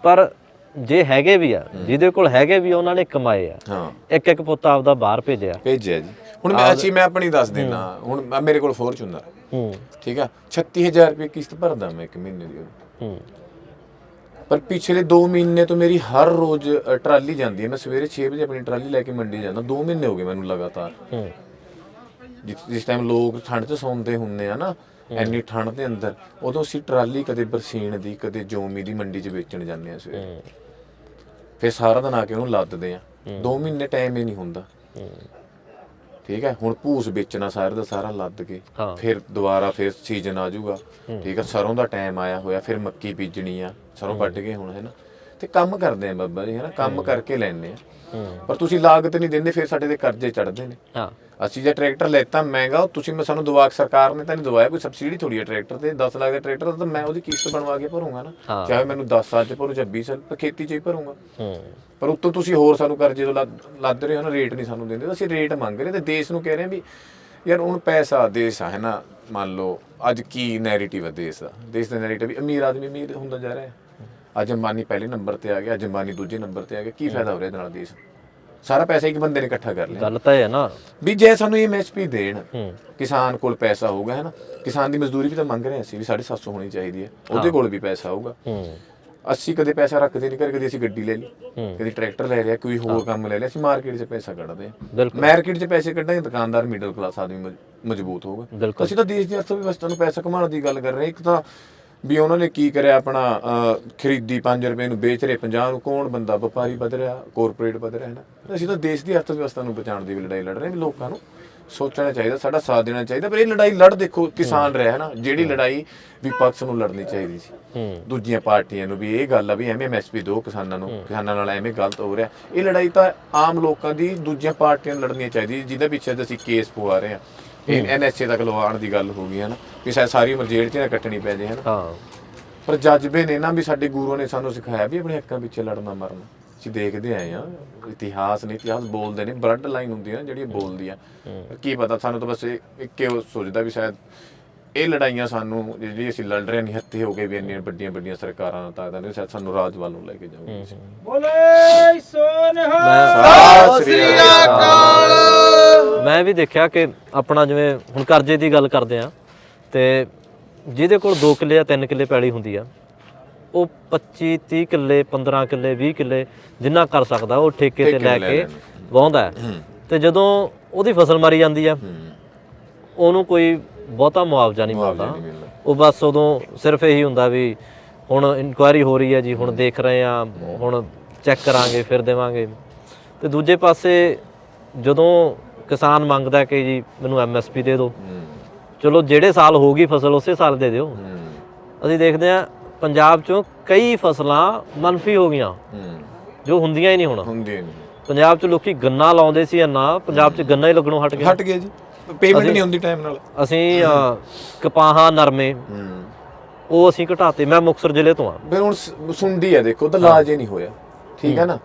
ਪਰ ਜੇ ਹੈਗੇ ਵੀ ਆ ਜਿਹਦੇ ਕੋਲ ਹੈਗੇ ਵੀ ਉਹਨਾਂ ਨੇ ਕਮਾਏ ਆ। ਹਾਂ। ਇੱਕ ਇੱਕ ਪੁੱਤ ਆਪਦਾ ਬਾਹਰ ਭੇਜਿਆ। ਭੇਜਿਆ ਜੀ। ਹੁਣ ਮੈਂ ਅੱਛੀ ਮੈਂ ਆਪਣੀ ਦੱਸ ਦਿੰਦਾ ਹੁਣ ਮੇਰੇ ਕੋਲ ਫੋਰਚੂਨਰ ਹੂੰ। ਠੀਕ ਆ? 36000 ਰੁਪਏ ਕਿਸ਼ਤ ਭਰਦਾ ਮੈਂ ਇੱਕ ਮਹੀਨੇ ਦੀ। ਹੂੰ। ਪਰ ਪਿਛਲੇ 2 ਮਹੀਨੇ ਤੋਂ ਮੇਰੀ ਹਰ ਰੋਜ਼ ਅ, ਟਰਾਲੀ ਜਾਂਦੀ ਹੈ। ਮੈਂ ਸਵੇਰੇ 6 ਵਜੇ ਆਪਣੀ ਟਰਾਲੀ ਲੈ ਕੇ ਮੰਡੀ ਜਾਂਦਾ। 2 ਮਹੀਨੇ ਹੋ ਗਏ ਮੈਨੂੰ ਲਗਾਤਾਰ। ਹੂੰ। ਜਿਸ ਜਿਸ ਟਾਈਮ ਲੋਕ ਠੰਡ 'ਚ ਸੌਂਦੇ ਹੁੰਦੇ ਆ ਨਾ ਐਨੀ ਠੰਡ ਦੇ ਅੰਦਰ ਉਦੋਂ ਅਸੀਂ ਟਰਾਲੀ ਕਦੇ ਬਰਸੀਨ ਦੀ ਕਦੇ ਜੋਮੀ ਦੀ ਮੰਡੀ 'ਚ ਵੇਚਣ ਜਾਂਦੇ ਆ ਸਵੇਰੇ। ਹੂੰ, ਫਿਰ ਸਾਰਾ ਦਿਨ ਆ ਕੇ ਉਹਨੂੰ ਲੱਦਦੇ ਆ। 2 ਮਹੀਨੇ ਟਾਈਮ ਹੀ ਨਹੀਂ ਹੁੰਦਾ। ਹੂੰ। ਠੀਕ ਹੈ? ਹੁਣ ਭੂਸ ਵੇਚਣਾ ਸਾਰਾ ਦਾ ਸਾਰਾ ਲੱਦ ਕੇ ਹਾਂ। ਫਿਰ ਦੁਬਾਰਾ ਫਿਰ ਸੀਜ਼ਨ ਆ ਜਾਊਗਾ। ਠੀਕ ਹੈ? ਸਰੋਂ ਦਾ ਟਾਈਮ ਆਇਆ ਹੋਇਆ ਫਿਰ ਮੱਕੀ ਬੀਜਣੀ ਆ। ਸਰੋਂ ਵੱਢ ਕੇ ਹੁਣ ਹੈ ਨਾ ਤੇ ਕੰਮ ਕਰਦੇ ਆ ਬਾਬਾ ਜੀ ਹੈ ਨਾ ਕੰਮ ਕਰਕੇ ਲੈਣੇ ਆ। ਪਰ ਤੁਸੀਂ ਲਾਗਤ ਨਹੀਂ ਦਿੰਦੇ ਫਿਰ ਸਾਡੇ ਤੇ ਕਰਜ਼ੇ ਚੜਦੇ ਨੇ। ਹਾਂ। ਅਸੀਂ ਜੇ ਟਰੈਕਟਰ ਲੈਤਾ ਮਹਿੰਗਾ ਉਹ ਤੁਸੀਂ ਮੈਂ ਸਾਨੂੰ ਦਵਾ ਸਰਕਾਰ ਨੇ ਤਾਂ ਨਹੀਂ ਦਵਾਇਆ ਕੋਈ ਸਬਸਿਡੀ ਥੋੜੀ ਹੈ ਟਰੈਕਟਰ ਤੇ 10 ਲੱਖ ਦਾ ਟਰੈਕਟਰ ਤਾਂ ਮੈਂ ਉਹਦੀ ਕਿਸ਼ਤ ਬਣਵਾ ਕੇ ਭਰੂੰਗਾ ਨਾ। ਚਾਹੇ ਮੈਨੂੰ 10 ਸਾਲ ਚ ਭਰੂ ਜਾਂ 20 ਸਾਲ ਪਰ ਖੇਤੀ ਚ ਹੀ ਭਰੂੰਗਾ। ਹੂੰ। ਪਰ ਉੱਤੋਂ ਤੁਸੀਂ ਹੋਰ ਸਾਨੂੰ ਕਰਜ਼ੇ ਤੋਂ ਲੱਦ- ਰਹੇ ਹੋ ਨਾ ਰੇਟ ਨਹੀਂ ਸਾਨੂੰ ਦਿੰਦੇ ਅਸੀਂ ਰੇਟ ਮੰਗ ਰਹੇ ਤੇ ਦੇਸ਼ ਨੂੰ ਕਹਿ ਰਹੇ ਵੀ ਯਾਰ ਹੁਣ ਪੈਸਾ ਦੇਸ਼ ਆ ਹੈ ਨਾ? ਮੰਨ ਲਓ ਅੱਜ ਕੀ ਨੈਰੇਟਿਵ ਹੈ ਦੇਸ਼ ਦਾ? ਦੇਸ਼ ਦਾ ਨੈਰੇਟਿਵ ਵੀ ਅਮੀਰ ਆਦਮੀ ਅਮੀਰ ਹੁੰਦਾ ਜਾ ਰਿਹਾ। ਹੈ ਅੱਜ ਅੰਬਾਨੀ ਪਹਿਲੇ ਨੰਬਰ ਤੇ ਆ ਗਿਆ ਅੱਜ ਅੰਬਾਨੀ ਦੂਜੇ ਨੰਬਰ ਤੇ ਆ ਗਿਆ। ਕੀ ਫਾਇਦਾ ਹੋ ਰਿਹਾ ਇਹਦੇ ਨਾਲ ਦੇਸ਼? ਨੂੰ? ਸਾਰਾ ਪੈਸਾ ਇੱਕ ਬੰਦੇ ਨੇ ਇਕੱਠਾ ਕਰ ਲਿਆ। ਗੱਲ ਤਾਂ ਹੈ ਨਾ। ਵੀ ਜੇ ਸਾਨੂੰ ਇਹ ਐਮਐਸਪੀ ਦੇਣ ਕਿਸਾਨ ਕੋਲ ਪੈਸਾ ਹੋਊਗਾ ਹੈ ਨਾ ਕਿਸਾਨ ਦੀ ਮਜ਼ਦੂਰੀ ਵੀ ਤਾਂ ਮੰਗ ਰਹੇ ਅਸੀਂ ਵੀ 750 ਹੋਣੀ ਚਾਹੀਦੀ ਹੈ। ਉਹਦੇ ਕੋਲ ਵੀ ਪੈਸਾ ਹੋਊਗਾ। ਅਸੀਂ ਕਦੇ ਪੈਸਾ ਰੱਖਦੇ ਨਹੀਂ ਕਰ ਕਦੇ ਅਸੀਂ ਗੱਡੀ ਲੈ ਲਈ। ਕਦੇ ਟਰੈਕਟਰ ਲੈ ਲਿਆ ਕੋਈ ਹੋਰ ਕੰਮ ਲੈ ਲਿਆ ਅਸੀਂ ਮਾਰਕੀਟ 'ਚ ਪੈਸਾ ਕੱਢਦੇ ਹਾਂ। ਮਾਰਕੀਟ 'ਚ ਪੈਸੇ ਕੱਢਾਂਗੇ ਦੁਕਾਨਦਾਰ ਮਿਡਲ ਕਲਾਸ ਆਦਮੀ ਮਜ- ਮਜ਼ਬੂਤ ਹੋਊਗਾ। ਅਸੀਂ ਤਾਂ ਦੇਸ਼ ਦੀ ਅਰਥਵਿਵਸਥਾ ਨੂੰ ਪੈਸਾ ਕਮਾਉਣ ਦੀ ਗੱਲ ਕਰ ਰਹੇ। ਇੱਕ ਤਾਂ ਵੀ ਉਹਨਾਂ ਨੇ ਕੀ ਕਰਿਆ ਆਪਣਾ ਖਰੀਦੀ 5 ਰੁਪਏ ਨੂੰ ਵੇਚ ਰਹੇ 50 ਨੂੰ ਕੌਣ ਬੰਦਾ ਵਪਾਰੀ ਵਧ ਰਿਹਾ ਕਾਰਪੋਰੇਟ ਵਧ ਰਿਹਾ ਹੈ ਨਾ? ਅਸੀਂ ਤਾਂ ਦੇਸ਼ ਦੀ ਅਰਥਵਿਵਸਥਾ ਨੂੰ ਬਚਾਉਣ ਦੀ ਵੀ ਲੜਾਈ ਲੜ ਰਹੇ ਹਾਂ ਲੋਕਾਂ ਨੂੰ ਸੋਚਣਾ ਚਾਹੀਦਾ ਸਾਡਾ ਸਾਥ ਦੇਣਾ ਚਾਹੀਦਾ ਪਰ ਇਹ ਲੜਾਈ ਲੜ ਦੇਖੋ ਕਿਸਾਨ ਰਿਹਾ ਹੈ ਨਾ? ਜਿਹੜੀ ਲੜਾਈ ਵਿਪਕਸ਼ ਨੂੰ ਲੜਨੀ ਚਾਹੀਦੀ ਸੀ। ਦੂਜੀਆਂ ਪਾਰਟੀਆਂ ਨੂੰ ਵੀ ਇਹ ਗੱਲ ਆ ਵੀ ਐਵੇਂ ਐਮਐਸਪੀ ਦੋ ਕਿਸਾਨਾਂ ਨੂੰ ਕਿਸਾਨਾਂ ਨਾਲ ਐਵੇਂ ਗਲਤ ਹੋ ਰਿਹਾ। ਇਹ ਲੜਾਈ ਤਾਂ ਆਮ ਲੋਕਾਂ ਦੀ ਦੂਜੀਆਂ ਪਾਰਟੀਆਂ ਲੜਨੀ ਚਾਹੀਦੀ ਜਿਹਦੇ ਪਿੱਛੇ ਅਸੀਂ ਕੇਸ ਪਵਾ ਰਹੇ ਹਾਂ। ਇਹ ਐਨਐਸਏ ਤੱਕ ਲਵਾਉਣ ਦੀ ਗੱਲ ਹੋ ਗਈ ਹੈ ਨਾ ਵੀ ਸਾਰੀ ਉਮਰ ਜੇਲ੍ਹ 'ਚ ਨਾ ਕੱਟਣੀ ਪੈ ਜੇ ਹੈ ਨਾ ਹਾਂ। ਪਰ ਜੱਜਬੇ ਨੇ ਨਾ ਵੀ ਸਾਡੇ ਗੁਰੂਆਂ ਨੇ ਸਾਨੂੰ ਸਿਖਾਇਆ ਵੀ ਆਪਣੇ ਹੱਕਾਂ ਪਿੱਛੇ ਲੜਨਾ ਮਰਨਾ। ਅਸੀਂ ਦੇਖਦੇ ਆਏ ਆ ਇਤਿਹਾਸ ਨੇ ਇਤਿਹਾਸ ਬੋਲਦੇ ਨੇ ਬਲੱਡ ਲਾਈਨ ਹੁੰਦੀ ਹੈ ਨਾ ਜਿਹੜੀ ਬੋਲਦੀ ਆ। ਕੀ ਪਤਾ ਸਾਨੂੰ ਤਾਂ ਬਸ ਇੱਕੇ ਉਹ ਸੋਚਦਾ ਵੀ ਸ਼ਾਇਦ ਇਹ ਲੜਾਈਆਂ ਸਾਨੂੰ ਜਿਹੜੀ ਅਸੀਂ ਲੜ ਰਹੇ ਨਹੀਂ ਹੱਥੇ ਹੋ ਗਏ ਵੀ ਇੰਨੀਆਂ ਵੱਡੀਆਂ ਵੱਡੀਆਂ ਸਰਕਾਰਾਂ ਨਾਲ ਤਾਕਤਾਂ ਨੇ ਸ਼ਾਇਦ ਸਾਨੂੰ ਰਾਜ ਵੱਲ ਨੂੰ ਲੈ ਕੇ ਜਾਊਗੀ। ਬੋਲੇ ਸੋਨਹਾ ਮੈਂ ਸਤਿ ਸ੍ਰੀ ਅਕਾਲ। ਮੈਂ ਵੀ ਦੇਖਿਆ ਕਿ ਆਪਣਾ ਜਿਵੇਂ ਹੁਣ ਕਰਜ਼ੇ ਦੀ ਗੱਲ ਕਰਦੇ ਆ ਤੇ ਜਿਹਦੇ ਕੋਲ 2 ਕਿੱਲੇ ਜਾਂ 3 ਕਿੱਲੇ ਪੈਲੀ ਹੁੰਦੀ ਆ ਉਹ 25 30 ਕਿੱਲੇ 15 ਕਿੱਲੇ 20 ਕਿੱਲੇ ਜਿੰਨਾ ਕਰ ਸਕਦਾ ਉਹ ਠੇਕੇ ਤੇ ਲੈ ਕੇ। ਵਾਹੁੰਦਾ। ਤੇ ਜਦੋਂ ਉਹਦੀ ਫਸਲ ਮਾਰੀ ਜਾਂਦੀ ਆ ਉਹਨੂੰ ਕੋਈ ਬਹੁਤਾ ਮੁਆਵਜ਼ਾ ਨਹੀਂ ਮੁਆਵਜ਼ਾ ਮਿਲਦਾ। ਨਹੀਂ ਮਿਲਦਾ। ਉਹ ਬਸ ਉਦੋਂ ਸਿਰਫ ਇਹੀ ਹੁੰਦਾ ਵੀ ਹੁਣ ਇਨਕੁਆਇਰੀ ਹੋ ਰਹੀ ਹੈ ਜੀ ਹੁਣ ਦੇਖ ਰਹੇ ਆ ਹੁਣ ਚੈੱਕ ਕਰਾਂਗੇ ਫਿਰ ਦੇਵਾਂਗੇ। ਤੇ ਦੂਜੇ ਪਾਸੇ ਜਦੋਂ ਕਿਸਾਨ ਮੰਗਦਾ ਹੈ ਕਿ ਜੀ ਮੈਨੂੰ ਐਮਐਸਪੀ ਦੇ ਦਿਓ ਚਲੋ ਜਿਹੜੇ ਸਾਲ ਹੋਊਗੀ ਫਸਲ ਉਸੇ ਸਾਲ ਦੇ ਦਿਓ। ਅਸੀਂ ਦੇਖਦੇ ਆ ਪੰਜਾਬ ਚੋਂ ਕਈ ਫਸਲਾਂ ਮਨਫੀ ਹੋ ਗਈਆਂ। ਜੋ ਹੁੰਦੀਆਂ ਹੀ ਨਹੀਂ ਹੁਣ। ਹੁੰਦੀ ਨਹੀਂ। ਪੰਜਾਬ 'ਚ ਲੋਕੀ ਗੰਨਾ ਲਾਉਂਦੇ ਸੀ ਨਾ ਪੰਜਾਬ 'ਚ ਗੰਨਾ ਹੀ ਲੱਗਣੋਂ ਹਟ ਗਿਆ। ਹਟ ਗਿਆ ਜੀ। ਪੇਮੈਂਟ ਨਹੀਂ ਹੁੰਦੀ ਟਾਈਮ ਨਾਲ। ਅਸੀਂ ਕਪਾਹਾਂ ਨਰਮੇ ਉਹ ਅਸੀਂ ਘਟਾਤੇ। ਮੈਂ ਮੁਕਸਰ ਜ਼ਿਲ੍ਹੇ ਤੋਂ ਆ ਫਿਰ ਹੁਣ ਸੁੰਡੀ ਆ ਦੇਖੋ ਤਾਂ ਇਲਾਜ ਹੀ ਨਹੀਂ ਹੋਇਆ। ਠੀਕ ਹੈ। ਨਾ?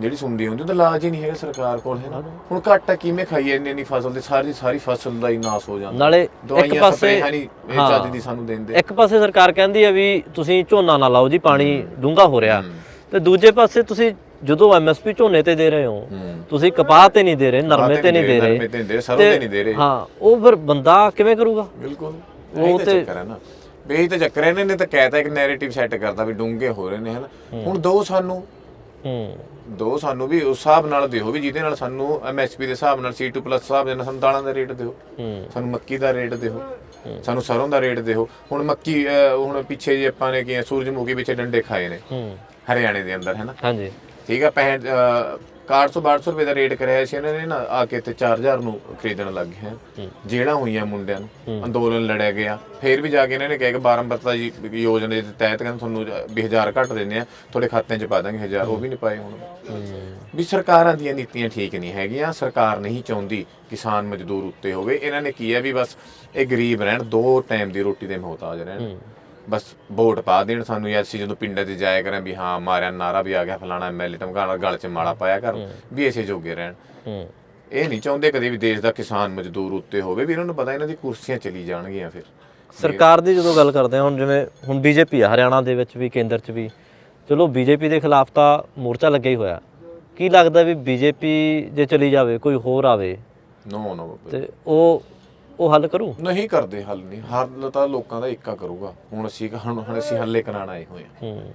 ਜਿਹੜੀ ਸੁੰਡੀ ਹੁੰਦੀ ਉਹਦਾ ਇਲਾਜ ਹੀ ਨਹੀਂ ਹੈਗਾ ਸਰਕਾਰ ਕੋਲ ਹੈ ਨਾ? ਹੁਣ ਘਾਟਾ ਕਿਵੇਂ ਖਾਈਏ ਇੰਨੀ ਇੰਨੀ ਫਸਲ ਦੇ ਸਾਰੀ ਸਾਰੀ ਫਸਲ ਦਾ ਹੀ ਨਾਸ ਹੋ ਜਾਂਦਾ। ਨਾਲੇ ਇੱਕ ਪਾਸੇ ਨਹੀਂ ਇਹ ਹਾਂ। ਚੱਜ ਦੀ ਸਾਨੂੰ ਦਿੰਦੇ। ਇੱਕ ਪਾਸੇ ਸਰਕਾਰ ਕਹਿੰਦੀ ਹੈ ਵੀ ਤੁਸੀਂ ਝੋਨਾ ਨਾ ਲਾਓ ਜੀ ਪਾਣੀ ਡੂੰਘਾ ਹੋ ਰਿਹਾ। ਤੇ ਦੂਜੇ ਪਾਸੇ ਤੁਸੀਂ ਜਦੋਂ ਐਮਐਸਪੀ ਝੋਨੇ ਤੇ ਦੇ ਰਹੇ ਹੋ ਤੁਸੀਂ ਕਪਾਹ ਤੇ ਨਹੀਂ ਦੇ ਰਹੇ ਨਰਮੇ ਤੇ ਨਹੀਂ ਦੇ ਨਰਮੇ ਰਹੇ ਤੇ ਨਹੀਂ ਦੇ ਰਹੇ, ਸਰੋਂ ਤੇ ਨਹੀਂ ਦੇ ਰਹੇ। ਹਾਂ ਉਹ ਫਿਰ ਬੰਦਾ ਕਿਵੇਂ ਕਰੂਗਾ? ਬਿਲਕੁਲ। ਉਹ ਤੇ ਤੇ- ਚੱਕਰ ਹੈ ਨਾ। ਵੀ ਇਹੀ ਤਾਂ ਚੱਕਰ ਇਹਨਾਂ ਨੇ ਤਾਂ ਕਹਿਤਾ ਇੱਕ ਨੈਰੇਟਿਵ ਸੈੱਟ ਕਰਤਾ ਵੀ ਡੂੰਘੇ ਹੋ ਰਹੇ ਨੇ ਹਨਾ। ਹੁਣ ਦੋ ਸਾਨੂੰ ਹੂੰ। ਦੋ ਸਾਨੂੰ ਵੀ ਉਸ ਹਿਸਾਬ ਨਾਲ ਦਿਓ ਵੀ ਜਿਹਦੇ ਨਾਲ ਸਾਨੂੰ ਐਮਐਸਪੀ ਦੇ ਹਿਸਾਬ ਨਾਲ C2+ ਹਿਸਾਬ ਦੇ ਨਾਲ ਸਾਨੂੰ ਦਾਲਾਂ ਦਾ ਰੇਟ ਦਿਓ। ਸਾਨੂੰ ਮੱਕੀ ਦਾ ਰੇਟ ਦਿਓ। ਸਾਨੂੰ ਸਰੋਂ ਦਾ ਰੇਟ ਦਿਓ। ਹੁਣ ਮੱਕੀ ਹੁਣ ਪਿੱਛੇ ਜੇ ਆਪਾਂ ਨੇ ਕੀ ਸੂਰਜਮੁਖੀ ਵਿੱਚ ਡੰਡੇ ਖਾਏ ਨੇ। ਹੂੰ। ਹਰਿਆਣੇ ਦੇ ਅੰਦਰ ਹੈ ਨਾ ਹਾਂਜੀ। ਠੀਕ ਆ 65 400 1200 ਰੁਪਏ ਦਾ ਰੇਟ ਕਰਿਆ ਸੀ ਇਹਨਾਂ ਨੇ ਨਾ ਆ ਕੇ ਤੇ 4000 ਨੂੰ ਖਰੀਦਣ ਲੱਗ ਗਏ ਹੈ। ਜਿਹੜਾ ਹੋਈਆਂ ਮੁੰਡਿਆਂ ਨੂੰ। ਅੰਦੋਲਨ ਲੜਿਆ ਗਿਆ। ਫਿਰ ਵੀ ਜਾ ਕੇ ਇਹਨਾਂ ਨੇ ਕਿਹਾ ਕਿ ਬਾਰੰਬਾਰਤਾ ਜੀ ਯੋਜਨਾ ਦੇ ਤਹਿਤ ਕਹਿੰਦੇ ਤੁਹਾਨੂੰ 20000 ਘੱਟ ਦਿੰਦੇ ਆ ਤੁਹਾਡੇ ਖਾਤਿਆਂ 'ਚ ਪਾ ਦਾਂਗੇ 1000 ਉਹ ਵੀ ਨਹੀਂ ਪਾਏ ਹੁਣ। ਵੀ ਸਰਕਾਰਾਂ ਦੀਆਂ ਨੀਤੀਆਂ ਠੀਕ ਨਹੀਂ ਹੈਗੀਆਂ ਸਰਕਾਰ ਨਹੀਂ ਚਾਹੁੰਦੀ ਕਿਸਾਨ ਮਜ਼ਦੂਰ ਉੱਤੇ ਹੋਵੇ। ਇਹਨਾਂ ਨੇ ਕੀ ਹੈ ਵੀ ਬਸ ਇਹ ਗਰੀਬ ਰਹਿਣ ਦੋ ਟਾਈਮ ਦੀ ਰੋਟੀ ਦੇ ਮੁਹਤਾਜ ਰਹਿਣ। ਬਸ ਵੋਟ ਪਾ ਦੇਣ ਸਾਨੂੰ ਜਾਂ ਅਸੀਂ ਜਦੋਂ ਪਿੰਡਾਂ 'ਚ ਜਾਇਆ ਕਰਾਂ ਵੀ ਹਾਂ ਮਾਰਿਆ ਨਾਰਾ ਵੀ ਆ ਗਿਆ ਫਲਾਣਾ ਐਮਐਲਏ ਟਮਕਾਣਾ ਗਲ 'ਚ ਮਾਲਾ ਪਾਇਆ ਕਰ ਵੀ ਇਸੇ ਜੋਗੇ ਰਹਿਣ। ਇਹ ਨਹੀਂ ਚਾਹੁੰਦੇ ਕਦੇ ਵੀ ਦੇਸ਼ ਦਾ ਕਿਸਾਨ ਮਜ਼ਦੂਰ ਉੱਤੇ ਹੋਵੇ ਵੀ ਇਹਨਾਂ ਨੂੰ ਪਤਾ ਇਹਨਾਂ ਦੀ ਕੁਰਸੀਆਂ ਚਲੀ ਜਾਣਗੀਆਂ ਫਿਰ। ਸਰਕਾਰ ਦੀ ਜਦੋਂ ਗੱਲ ਕਰਦੇ ਹਾਂ ਹੁਣ ਜਿਵੇਂ ਹੁਣ ਬੀਜੇਪੀ ਆ ਹਰਿਆਣਾ ਦੇ ਵਿੱਚ ਵੀ ਕੇਂਦਰ 'ਚ ਵੀ ਚਲੋ ਬੀਜੇਪੀ ਦੇ ਖਿਲਾਫ ਤਾਂ ਮੋਰਚਾ ਲੱਗਿਆ ਹੀ ਹੋਇਆ। ਕੀ ਲੱਗਦਾ ਵੀ ਬੀਜੇਪੀ ਜੇ ਚਲੀ ਜਾਵੇ ਕੋਈ ਹੋਰ ਆਵੇ? ਨੋ ਨੋ ਤੇ ਉਹ ਉਹ ਹੱਲ ਕਰੂ? ਨਹੀਂ ਕਰਦੇ ਹੱਲ ਨਹੀਂ। ਹੱਲ ਤਾਂ ਲੋਕਾਂ ਦਾ ਇੱਕਾ ਕਰੂਗਾ। ਹੁਣ ਅਸੀਂ ਹੁਣ ਹੁਣ ਅਸੀਂ ਹੱਲੇ ਕਰਾਣ ਆਏ ਹੋਏ ਹਾਂ। ਹੂੰ।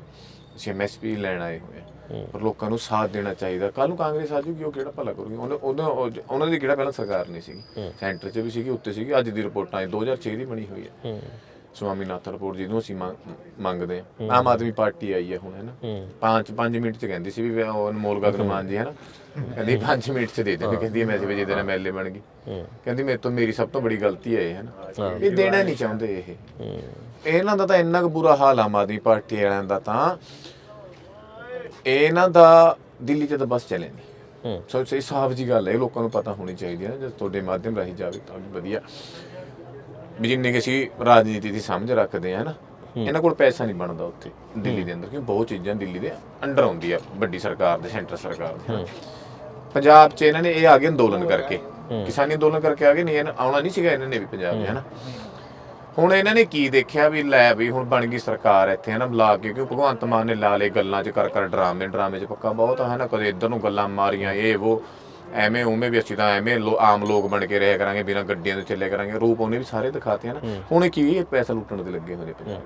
ਅਸੀਂ ਐਮਐਸਪੀ ਲੈਣ ਆਏ ਹੋਏ ਹਾਂ। ਪਰ ਲੋਕਾਂ ਨੂੰ ਸਾਥ ਦੇਣਾ ਚਾਹੀਦਾ। ਕੱਲ ਨੂੰ ਕਾਂਗਰਸ ਆ ਜੂਗੀ ਉਹ ਕਿਹੜਾ ਭਲਾ ਕਰੂਗੀ? ਉਹਨੇ ਉਹਨੇ ਉਹ- ਉਹਨਾਂ ਦੀ ਕਿਹੜਾ ਪਹਿਲਾਂ ਸਰਕਾਰ ਨਹੀਂ ਸੀਗੀ। ਸੈਂਟਰ 'ਚ ਵੀ ਸੀਗੀ ਉੱਤੇ ਸੀਗੀ। ਅੱਜ ਦੀ ਰਿਪੋਰਟਾਂ ਆਈ 2006 ਦੀ ਬਣੀ ਹੋਈ ਹੈ। ਹੂੰ ਸਵਾਮੀਨਾਥਨ ਰਿਪੋਰਟ ਜਿਹਨੂੰ ਅਸੀਂ ਮੰਗ- ਮੰਗਦੇ ਹਾਂ। ਆਮ ਆਦਮੀ ਪਾਰਟੀ ਆਈ ਹੈ ਹੁਣ ਹੈ ਨਾ ਹੂੰ। 5 5 ਮਿੰਟ ਚ ਕਹਿੰਦੀ ਸੀ ਵੀ ਉਹ ਅਨਮੋਲ ਗਗਨਮਾਨ ਜੀ ਹੈ ਨਾ ਕਹਿੰਦੀ 5 ਮਿੰਟ ਚ ਦੇ ਦੇ। ਕਹਿੰਦੀ ਮੈਂ ਜਿਵੇਂ ਜਿਹਦੇ ਨਾਲ ਐਮਐਲਏ ਬਣ ਗਈ। ਕਹਿੰਦੀ ਮੇਰੇ ਤੋਂ ਮੇਰੀ ਸਭ ਤੋਂ ਬੜੀ ਗਲਤੀ ਹੈ ਇਹ ਹੈ। ਨਾ। ਇਹ ਦੇਣਾ ਨਹੀਂ ਚਾਹੁੰਦੇ ਇਹ। ਇਹਨਾਂ ਦਾ ਤਾਂ ਇੰਨਾ ਕੁ ਬੁਰਾ ਹਾਲ ਆ ਆਮ ਆਦਮੀ ਪਾਰਟੀ ਵਾਲਿਆਂ ਦਾ ਤਾਂ। ਇਹਨਾਂ ਦਾ ਦਿੱਲੀ 'ਚ ਤਾਂ ਬਸ ਚੱਲੇ ਨਹੀਂ ਸੋ ਸਹੀ ਸਾਫ਼ ਜੀ ਗੱਲ ਹੈ। ਇਹ ਲੋਕਾਂ ਨੂੰ ਪਤਾ ਹੋਣੀ ਚਾਹੀਦੀ ਹੈ ਨਾ, ਜੇ ਤੁਹਾਡੇ ਮਾਧਿਅਮ ਰਾਹੀਂ ਜਾਵੇ ਤਾਂ ਵੀ ਵਧੀਆ। ਵੀ ਜਿੰਨੇ ਕਿ ਅਸੀਂ ਰਾਜਨੀਤੀ ਦੀ ਸਮਝ ਰੱਖਦੇ ਆ ਨਾ ਇਹਨਾਂ ਕੋਲ ਪੈਸਾ ਨਹੀਂ ਬਣਦਾ ਉੱਥੇ ਦਿੱਲੀ ਦੇ ਅੰਦਰ ਕਿਉਂਕਿ ਬਹੁਤ ਚੀਜ਼ਾਂ ਦਿੱਲੀ ਦੇ ਅੰਡਰ ਆਉਂਦੀ ਆ ਵੱਡੀ ਸਰਕਾਰ ਦੇ ਸੈਂਟਰ ਸਰਕਾਰ ਦੇ। ਪੰਜਾਬ 'ਚ ਇਹਨਾਂ ਨੇ ਇਹ ਆ ਗਏ ਅੰਦੋਲਨ ਕਰਕੇ। ਕਿਸਾਨੀ ਅੰਦੋਲਨ ਕਰਕੇ ਆ ਗਏ ਨਹੀਂ ਇਹਨਾਂ ਆਉਣਾ ਨਹੀਂ ਸੀਗਾ ਇਹਨਾਂ ਨੇ ਵੀ ਪੰਜਾਬ 'ਚ ਹਨਾ। ਹੁਣ ਇਹਨਾਂ ਨੇ ਕੀ ਦੇਖਿਆ ਵੀ ਲੈ ਵੀ ਹੁਣ ਬਣ ਗਈ ਸਰਕਾਰ ਇੱਥੇ ਹਨਾ ਬੁਲਾ ਕੇ ਕਿਉਂ ਭਗਵੰਤ ਮਾਨ ਨੇ ਲਾ ਲਏ ਗੱਲਾਂ 'ਚ ਕਰ ਕਰ ਡਰਾਮੇ ਡਰਾਮੇ 'ਚ ਪੱਕਾ ਬਹੁਤ ਹੈ ਨਾ ਕਦੇ ਇੱਧਰ ਨੂੰ ਗੱਲਾਂ ਮਾਰੀਆਂ ਇਹ ਉਹ। ਐਵੇਂ ਉਵੇਂ ਵੀ ਅਸੀਂ ਤਾਂ ਐਵੇਂ ਲੋ- ਆਮ ਲੋਕ ਬਣ ਕੇ ਰਹਿ ਕਰਾਂਗੇ ਬਿਨਾਂ ਗੱਡੀਆਂ ਤੋਂ ਚੱਲੇ ਕਰਾਂਗੇ। ਰੂਪ ਉਹਨੇ ਵੀ ਸਾਰੇ ਦਿਖਾਤੇ ਹਨ ਹੁਣ ਇਹ ਕੀ ਇਹ ਪੈਸਾ ਲੁੱਟਣ ਤੇ ਲੱਗੇ ਹੋਏ ਨੇ ਪੰਜਾਬ।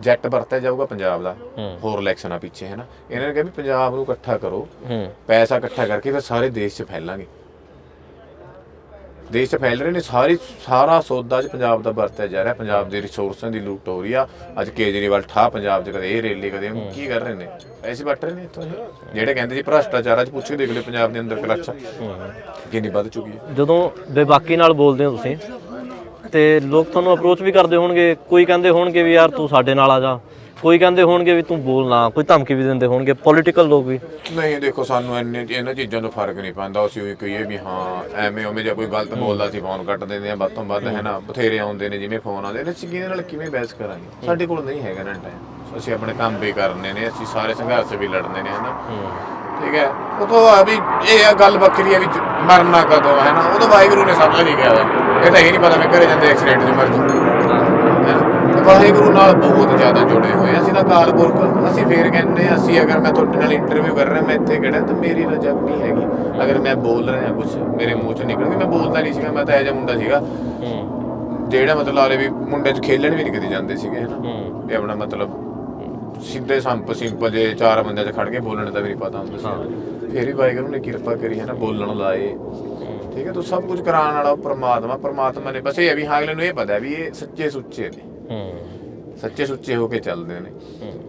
ਜੱਟ ਵਰਤਿਆ ਜਾਊਗਾ ਪੰਜਾਬ ਦਾ। ਹੋਰ ਇਲੈਕਸ਼ਨਾਂ ਪਿੱਛੇ ਹੈ ਨਾ। ਇਹਨਾਂ ਨੇ ਕਿਹਾ ਵੀ ਪੰਜਾਬ ਨੂੰ ਇਕੱਠਾ ਕਰੋ। ਹੂੰ। ਪੈਸਾ ਇਕੱਠਾ ਕਰਕੇ ਫਿਰ ਸਾਰੇ ਦੇਸ਼ 'ਚ ਫੈਲਾਂਗੇ। ਦੇਸ਼ 'ਚ ਫੈਲ ਰਹੇ ਨੇ ਸਾਰੀ ਸਾਰਾ ਸੌਦਾ 'ਚ ਪੰਜਾਬ ਦਾ ਵਰਤਿਆ ਜਾ ਰਿਹਾ। ਪੰਜਾਬ ਦੇ ਰਿਸੋਰਸਾਂ ਦੀ ਲੁੱਟ ਹੋ ਰਹੀ ਆ। ਅੱਜ ਕੇਜਰੀਵਾਲ ਠਾ ਪੰਜਾਬ 'ਚ ਕਦੇ ਇਹ ਰੈਲੀ ਕਦੇ ਉਹ ਕੀ ਕਰ ਰਹੇ ਨੇ? ਐਸੇ ਵੱਟ ਰਹੇ ਨੇ ਇੱਥੋਂ ਇਹ? ਜਿਹੜੇ ਕਹਿੰਦੇ ਜੀ ਭ੍ਰਸ਼ਟਾਚਾਰ 'ਚ ਪੁੱਛ ਕੇ ਦੇਖ ਲਿਓ ਪੰਜਾਬ ਦੇ ਅੰਦਰ ਕਰਪਸ਼ਨ ਕਿੰਨੀ ਵੱਧ ਚੁੱਕੀ ਹੈ ਜਦੋਂ ਬੇਬਾਕੀ ਨਾਲ ਬੋਲਦੇ ਹੋ ਤੁਸੀਂ ਤੇ ਲੋਕ ਤੁਹਾਨੂੰ ਅਪਰੋਚ ਵੀ ਕਰਦੇ ਹੋਣਗੇ ਕੋਈ ਕਹਿੰਦੇ ਹੋਣਗੇ ਵੀ ਯਾਰ ਤੂੰ ਸਾਡੇ ਨਾਲ ਆ ਜਾ। ਕੋਈ ਕਹਿੰਦੇ ਹੋਣਗੇ ਵੀ ਤੂੰ ਬੋਲ ਨਾ ਕੋਈ ਧਮਕੀ ਵੀ ਦਿੰਦੇ ਹੋਣਗੇ ਪੋਲੀਟੀਕਲ ਲੋਕ ਵੀ। ਨਹੀਂ ਦੇਖੋ ਸਾਨੂੰ ਇੰਨੇ ਇਹਨਾਂ ਚੀਜ਼ਾਂ ਤੋਂ ਫ਼ਰਕ ਨਹੀਂ ਪੈਂਦਾ। ਅਸੀਂ ਉਹੀ ਕਹੀਏ ਵੀ ਹਾਂ ਐਵੇਂ ਉਵੇਂ ਜੇ ਕੋਈ ਗਲਤ ਬੋਲਦਾ ਸੀ ਫੋਨ ਕੱਟ ਦਿੰਦੇ ਆ ਵੱਧ ਤੋਂ ਵੱਧ ਹੈ ਨਾ ਬਥੇਰੇ ਆਉਂਦੇ ਨੇ ਜਿਵੇਂ ਫੋਨ ਆਉਂਦੇ ਨੇ। ਅਸੀਂ ਕਿਹਦੇ ਨਾਲ ਕਿਵੇਂ ਬਹਿਸ ਕਰਾਂਗੇ? ਸਾਡੇ ਕੋਲ ਨਹੀਂ ਹੈਗਾ ਨਾ ਟਾਈਮ ਅਸੀਂ ਆਪਣੇ ਕੰਮ ਵੀ ਕਰਨੇ ਨੇ ਅਸੀਂ ਸਾਰੇ ਸੰਘਰਸ਼ ਵੀ ਲੜਨੇ ਨੇ ਹਨਾ ਠੀਕ ਹੈ। ਉਹ ਤੋਂ ਆ ਵੀ ਇਹ ਆ ਗੱਲ ਵੱਖਰੀ ਹੈ ਵੀ ਮਰਨਾ ਕਦੋਂ ਹੈ ਨਾ। ਉਦੋਂ ਵਾਹਿਗੁਰੂ ਨੇ ਸਮਝ ਨਹੀਂ ਗਿਆ ਇਹ ਤਾਂ ਇਹ ਨਹੀਂ ਪਤਾ ਮੈਂ ਘਰੇ ਜਾਂਦੇ ਐਕਸੀਡੈਂਟ 'ਚ ਮਰ ਜੂ ਹੈਂ। ਤੇ ਵਾਹਿਗੁਰੂ ਨਾਲ ਬਹੁਤ ਜ਼ਿਆਦਾ ਜੁੜੇ ਹੋਏ। ਅਸੀਂ ਤਾਂ ਅਕਾਲ ਪੁਰਖ ਅਸੀਂ ਫੇਰ ਕਹਿੰਦੇ ਅਸੀਂ ਅਗਰ ਮੈਂ ਤੁਹਾਡੇ ਨਾਲ ਇੰਟਰਵਿਊ ਕਰ ਰਿਹਾ ਮੈਂ ਇੱਥੇ ਖੜਾ ਤਾਂ ਮੇਰੀ ਰਜਾ ਨਹੀਂ ਹੈਗੀ। ਅਗਰ ਮੈਂ ਬੋਲ ਰਿਹਾ ਕੁਝ ਮੇਰੇ ਮੂੰਹ ਚੋਂ ਨਿਕਲ ਗਿਆ। ਮੈਂ ਬੋਲਦਾ ਨਹੀਂ ਸੀਗਾ ਮੈਂ ਤਾਂ ਜਿਹਾ ਮੁੰਡਾ ਸੀਗਾ। ਜਿਹੜਾ ਮਤਲਬ ਆਲੇ ਵੀ ਮੁੰਡੇ 'ਚ ਖੇਲਣ ਵੀ ਨਹੀਂ ਕਦੇ ਜਾਂਦੇ ਸੀਗੇ ਹਨਾ? ਵੀ ਆਪਣਾ ਮਤਲਬ ਸਿੱਧੇ ਸੰਪ ਸਿੰਪਲ ਜੇ ਚਾਰ ਬੰਦਿਆਂ 'ਚ ਖੜ ਕੇ ਬੋਲਣ ਦਾ ਵੀ ਨਹੀਂ ਪਤਾ ਹੁੰਦਾ ਸੀ ਫੇਰ ਵੀ ਵਾਹਿਗੁਰੂ ਨੇ ਕਿਰਪਾ ਕਰੀ ਹੈ ਨਾ ਬੋਲਣ ਲਾਏ। ਠੀਕ ਹੈ ਤੂੰ ਸਭ ਕੁਝ ਕਰਾਉਣ ਵਾਲਾ ਪ੍ਰਮਾਤਮਾ ਪ੍ਰਮਾਤਮਾ ਨੇ। ਬਸ ਇਹ ਵੀ ਹਾਂ ਅਗਲੇ ਨੂੰ ਇਹ ਪਤਾ ਵੀ ਇਹ ਸੱਚੇ ਸੁੱਚੇ ਨੇ। ਸੱਚੇ ਸੁੱਚੇ ਹੋ ਕੇ ਚੱਲਦੇ ਨੇ।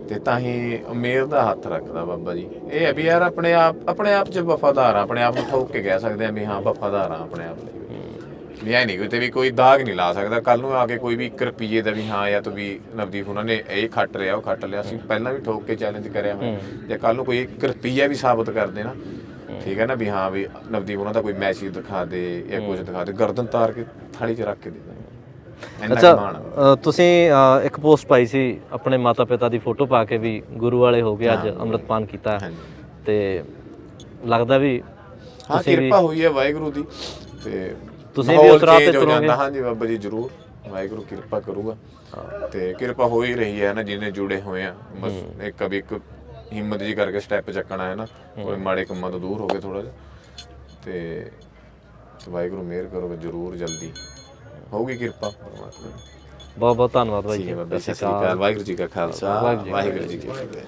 ਤੇ ਤਾਂ ਹੀ ਮੇਰ ਦਾ ਹੱਥ ਰੱਖਦਾ ਬਾਬਾ ਜੀ। ਇਹ ਹੈ ਵੀ ਯਾਰ ਆਪਣੇ ਆਪ ਆਪਣੇ ਆਪ 'ਚ ਵਫਾਦਾਰ ਆ ਆਪਣੇ ਆਪ ਨੂੰ ਠੋਕ ਕੇ ਕਹਿ ਸਕਦੇ ਆ ਵੀ ਹਾਂ ਵਫਾਦਾਰ ਆ ਆਪਣੇ ਆਪ ਲਈ ਵੀ ਐ ਨਹੀਂ ਕਿਤੇ ਵੀ ਕੋਈ ਦਾਗ ਨਹੀਂ ਲਾ ਸਕਦਾ। ਕੱਲ ਨੂੰ ਆ ਕੇ ਕੋਈ ਵੀ 1 ਰੁਪਈਏ ਦਾ ਵੀ ਹਾਂ ਜਾਂ ਤੂੰ ਵੀ ਨਵਦੀਪ ਉਹਨਾਂ ਨੇ ਇਹ ਖੱਟ ਰਿਹਾ ਉਹ ਖੱਟ ਲਿਆ। ਅਸੀਂ ਪਹਿਲਾਂ ਵੀ ਠੋਕ ਕੇ ਚੈਲੰਜ ਕਰਿਆ ਹੋਇਆ। ਜੇ ਕੱਲ ਨੂੰ ਕੋਈ 1 ਰੁਪਈਆ ਵੀ ਸਾਬਤ ਕਰ ਦੇ ਨਾ ਠੀਕ ਹੈ ਨਾ ਵੀ ਹਾਂ ਵੀ ਨਵਦੀਪ ਉਹਨਾਂ ਦਾ ਕੋਈ ਮੈਸੇਜ ਦਿਖਾ ਦੇ ਜਾਂ ਕੁਝ ਦਿਖਾ ਦੇ। ਗਰਦਨ ਤਾਰ ਕੇ ਥਾਲੀ 'ਚ ਰੱਖ ਕੇ ਦੇ। ਅੱਛਾ। ਅ, ਤੁਸੀਂ ਅ, ਇੱਕ ਪੋਸਟ ਪਾਈ ਸੀ ਆਪਣੇ ਮਾਤਾ ਪਿਤਾ ਦੀ ਫੋਟੋ ਪਾ ਕੇ ਵੀ ਗੁਰੂ ਵਾਲੇ ਹੋ ਗਏ ਅੱਜ ਅੰਮ੍ਰਿਤਪਾਨ ਕੀਤਾ। ਹਾਂਜੀ। ਤੇ ਲੱਗਦਾ ਵੀ ਹਾਂ ਤੁਸੀਂ ਵੀ ਕਿਰਪਾ ਹੋਈ ਹੈ ਵਾਹਿਗੁਰੂ ਦੀ। ਤੇ ਤੁਸੀਂ ਵੀ ਮਾਹੌਲ ਉਸ ਰਾਹ ਤੇ change ਹੋ ਤੁਰੋਗੇ? ਜਾਂਦਾ, ਹਾਂਜੀ ਬਾਬਾ ਜੀ ਜਰੂਰ। ਵਾਹਿਗੁਰੂ ਕਿਰਪਾ ਕਰੂਗਾ। ਤੇ ਕਿਰਪਾ ਹੋ ਹੀ ਰਹੀ ਹੈ ਨਾ ਜਿਹਨੇ ਜੁੜੇ ਹੋਏ ਆ। ਬਸ ਇੱਕ ਕभी ਇੱਕ ਹਿੰਮਤ ਜੀ ਕਰਕੇ ਸਟੈਪ ਚੱਕਣਾ ਹੈ ਨਾ। ਕੋਈ ਮਾੜੇ ਕੰਮਾਂ ਤੋਂ ਦੂਰ ਹੋ ਕੇ ਥੋੜਾ ਜਿਹਾ। ਤੇ ਵਾਹਿਗੁਰੂ ਮਿਹਰ ਕਰੋਗੇ ਜਰੂਰ ਜਲਦੀ। ਹੋਊਗੀ ਕਿਰਪਾ। ਬਹੁਤ ਬਹੁਤ ਧੰਨਵਾਦ ਬਾਈ ਠੀਕ ਜੀ। ਹੈ ਬਾਬਾ ਸਤਿ ਸਤਿ ਸ਼੍ਰੀ ਅਕਾਲ। ਵਾਹਿਗੁਰੂ ਜੀ ਕਾ ਖਾਲਸਾ। ਵਾਹਿਗੁਰੂ ਜੀ ਕੀ ਫਤਿਹ।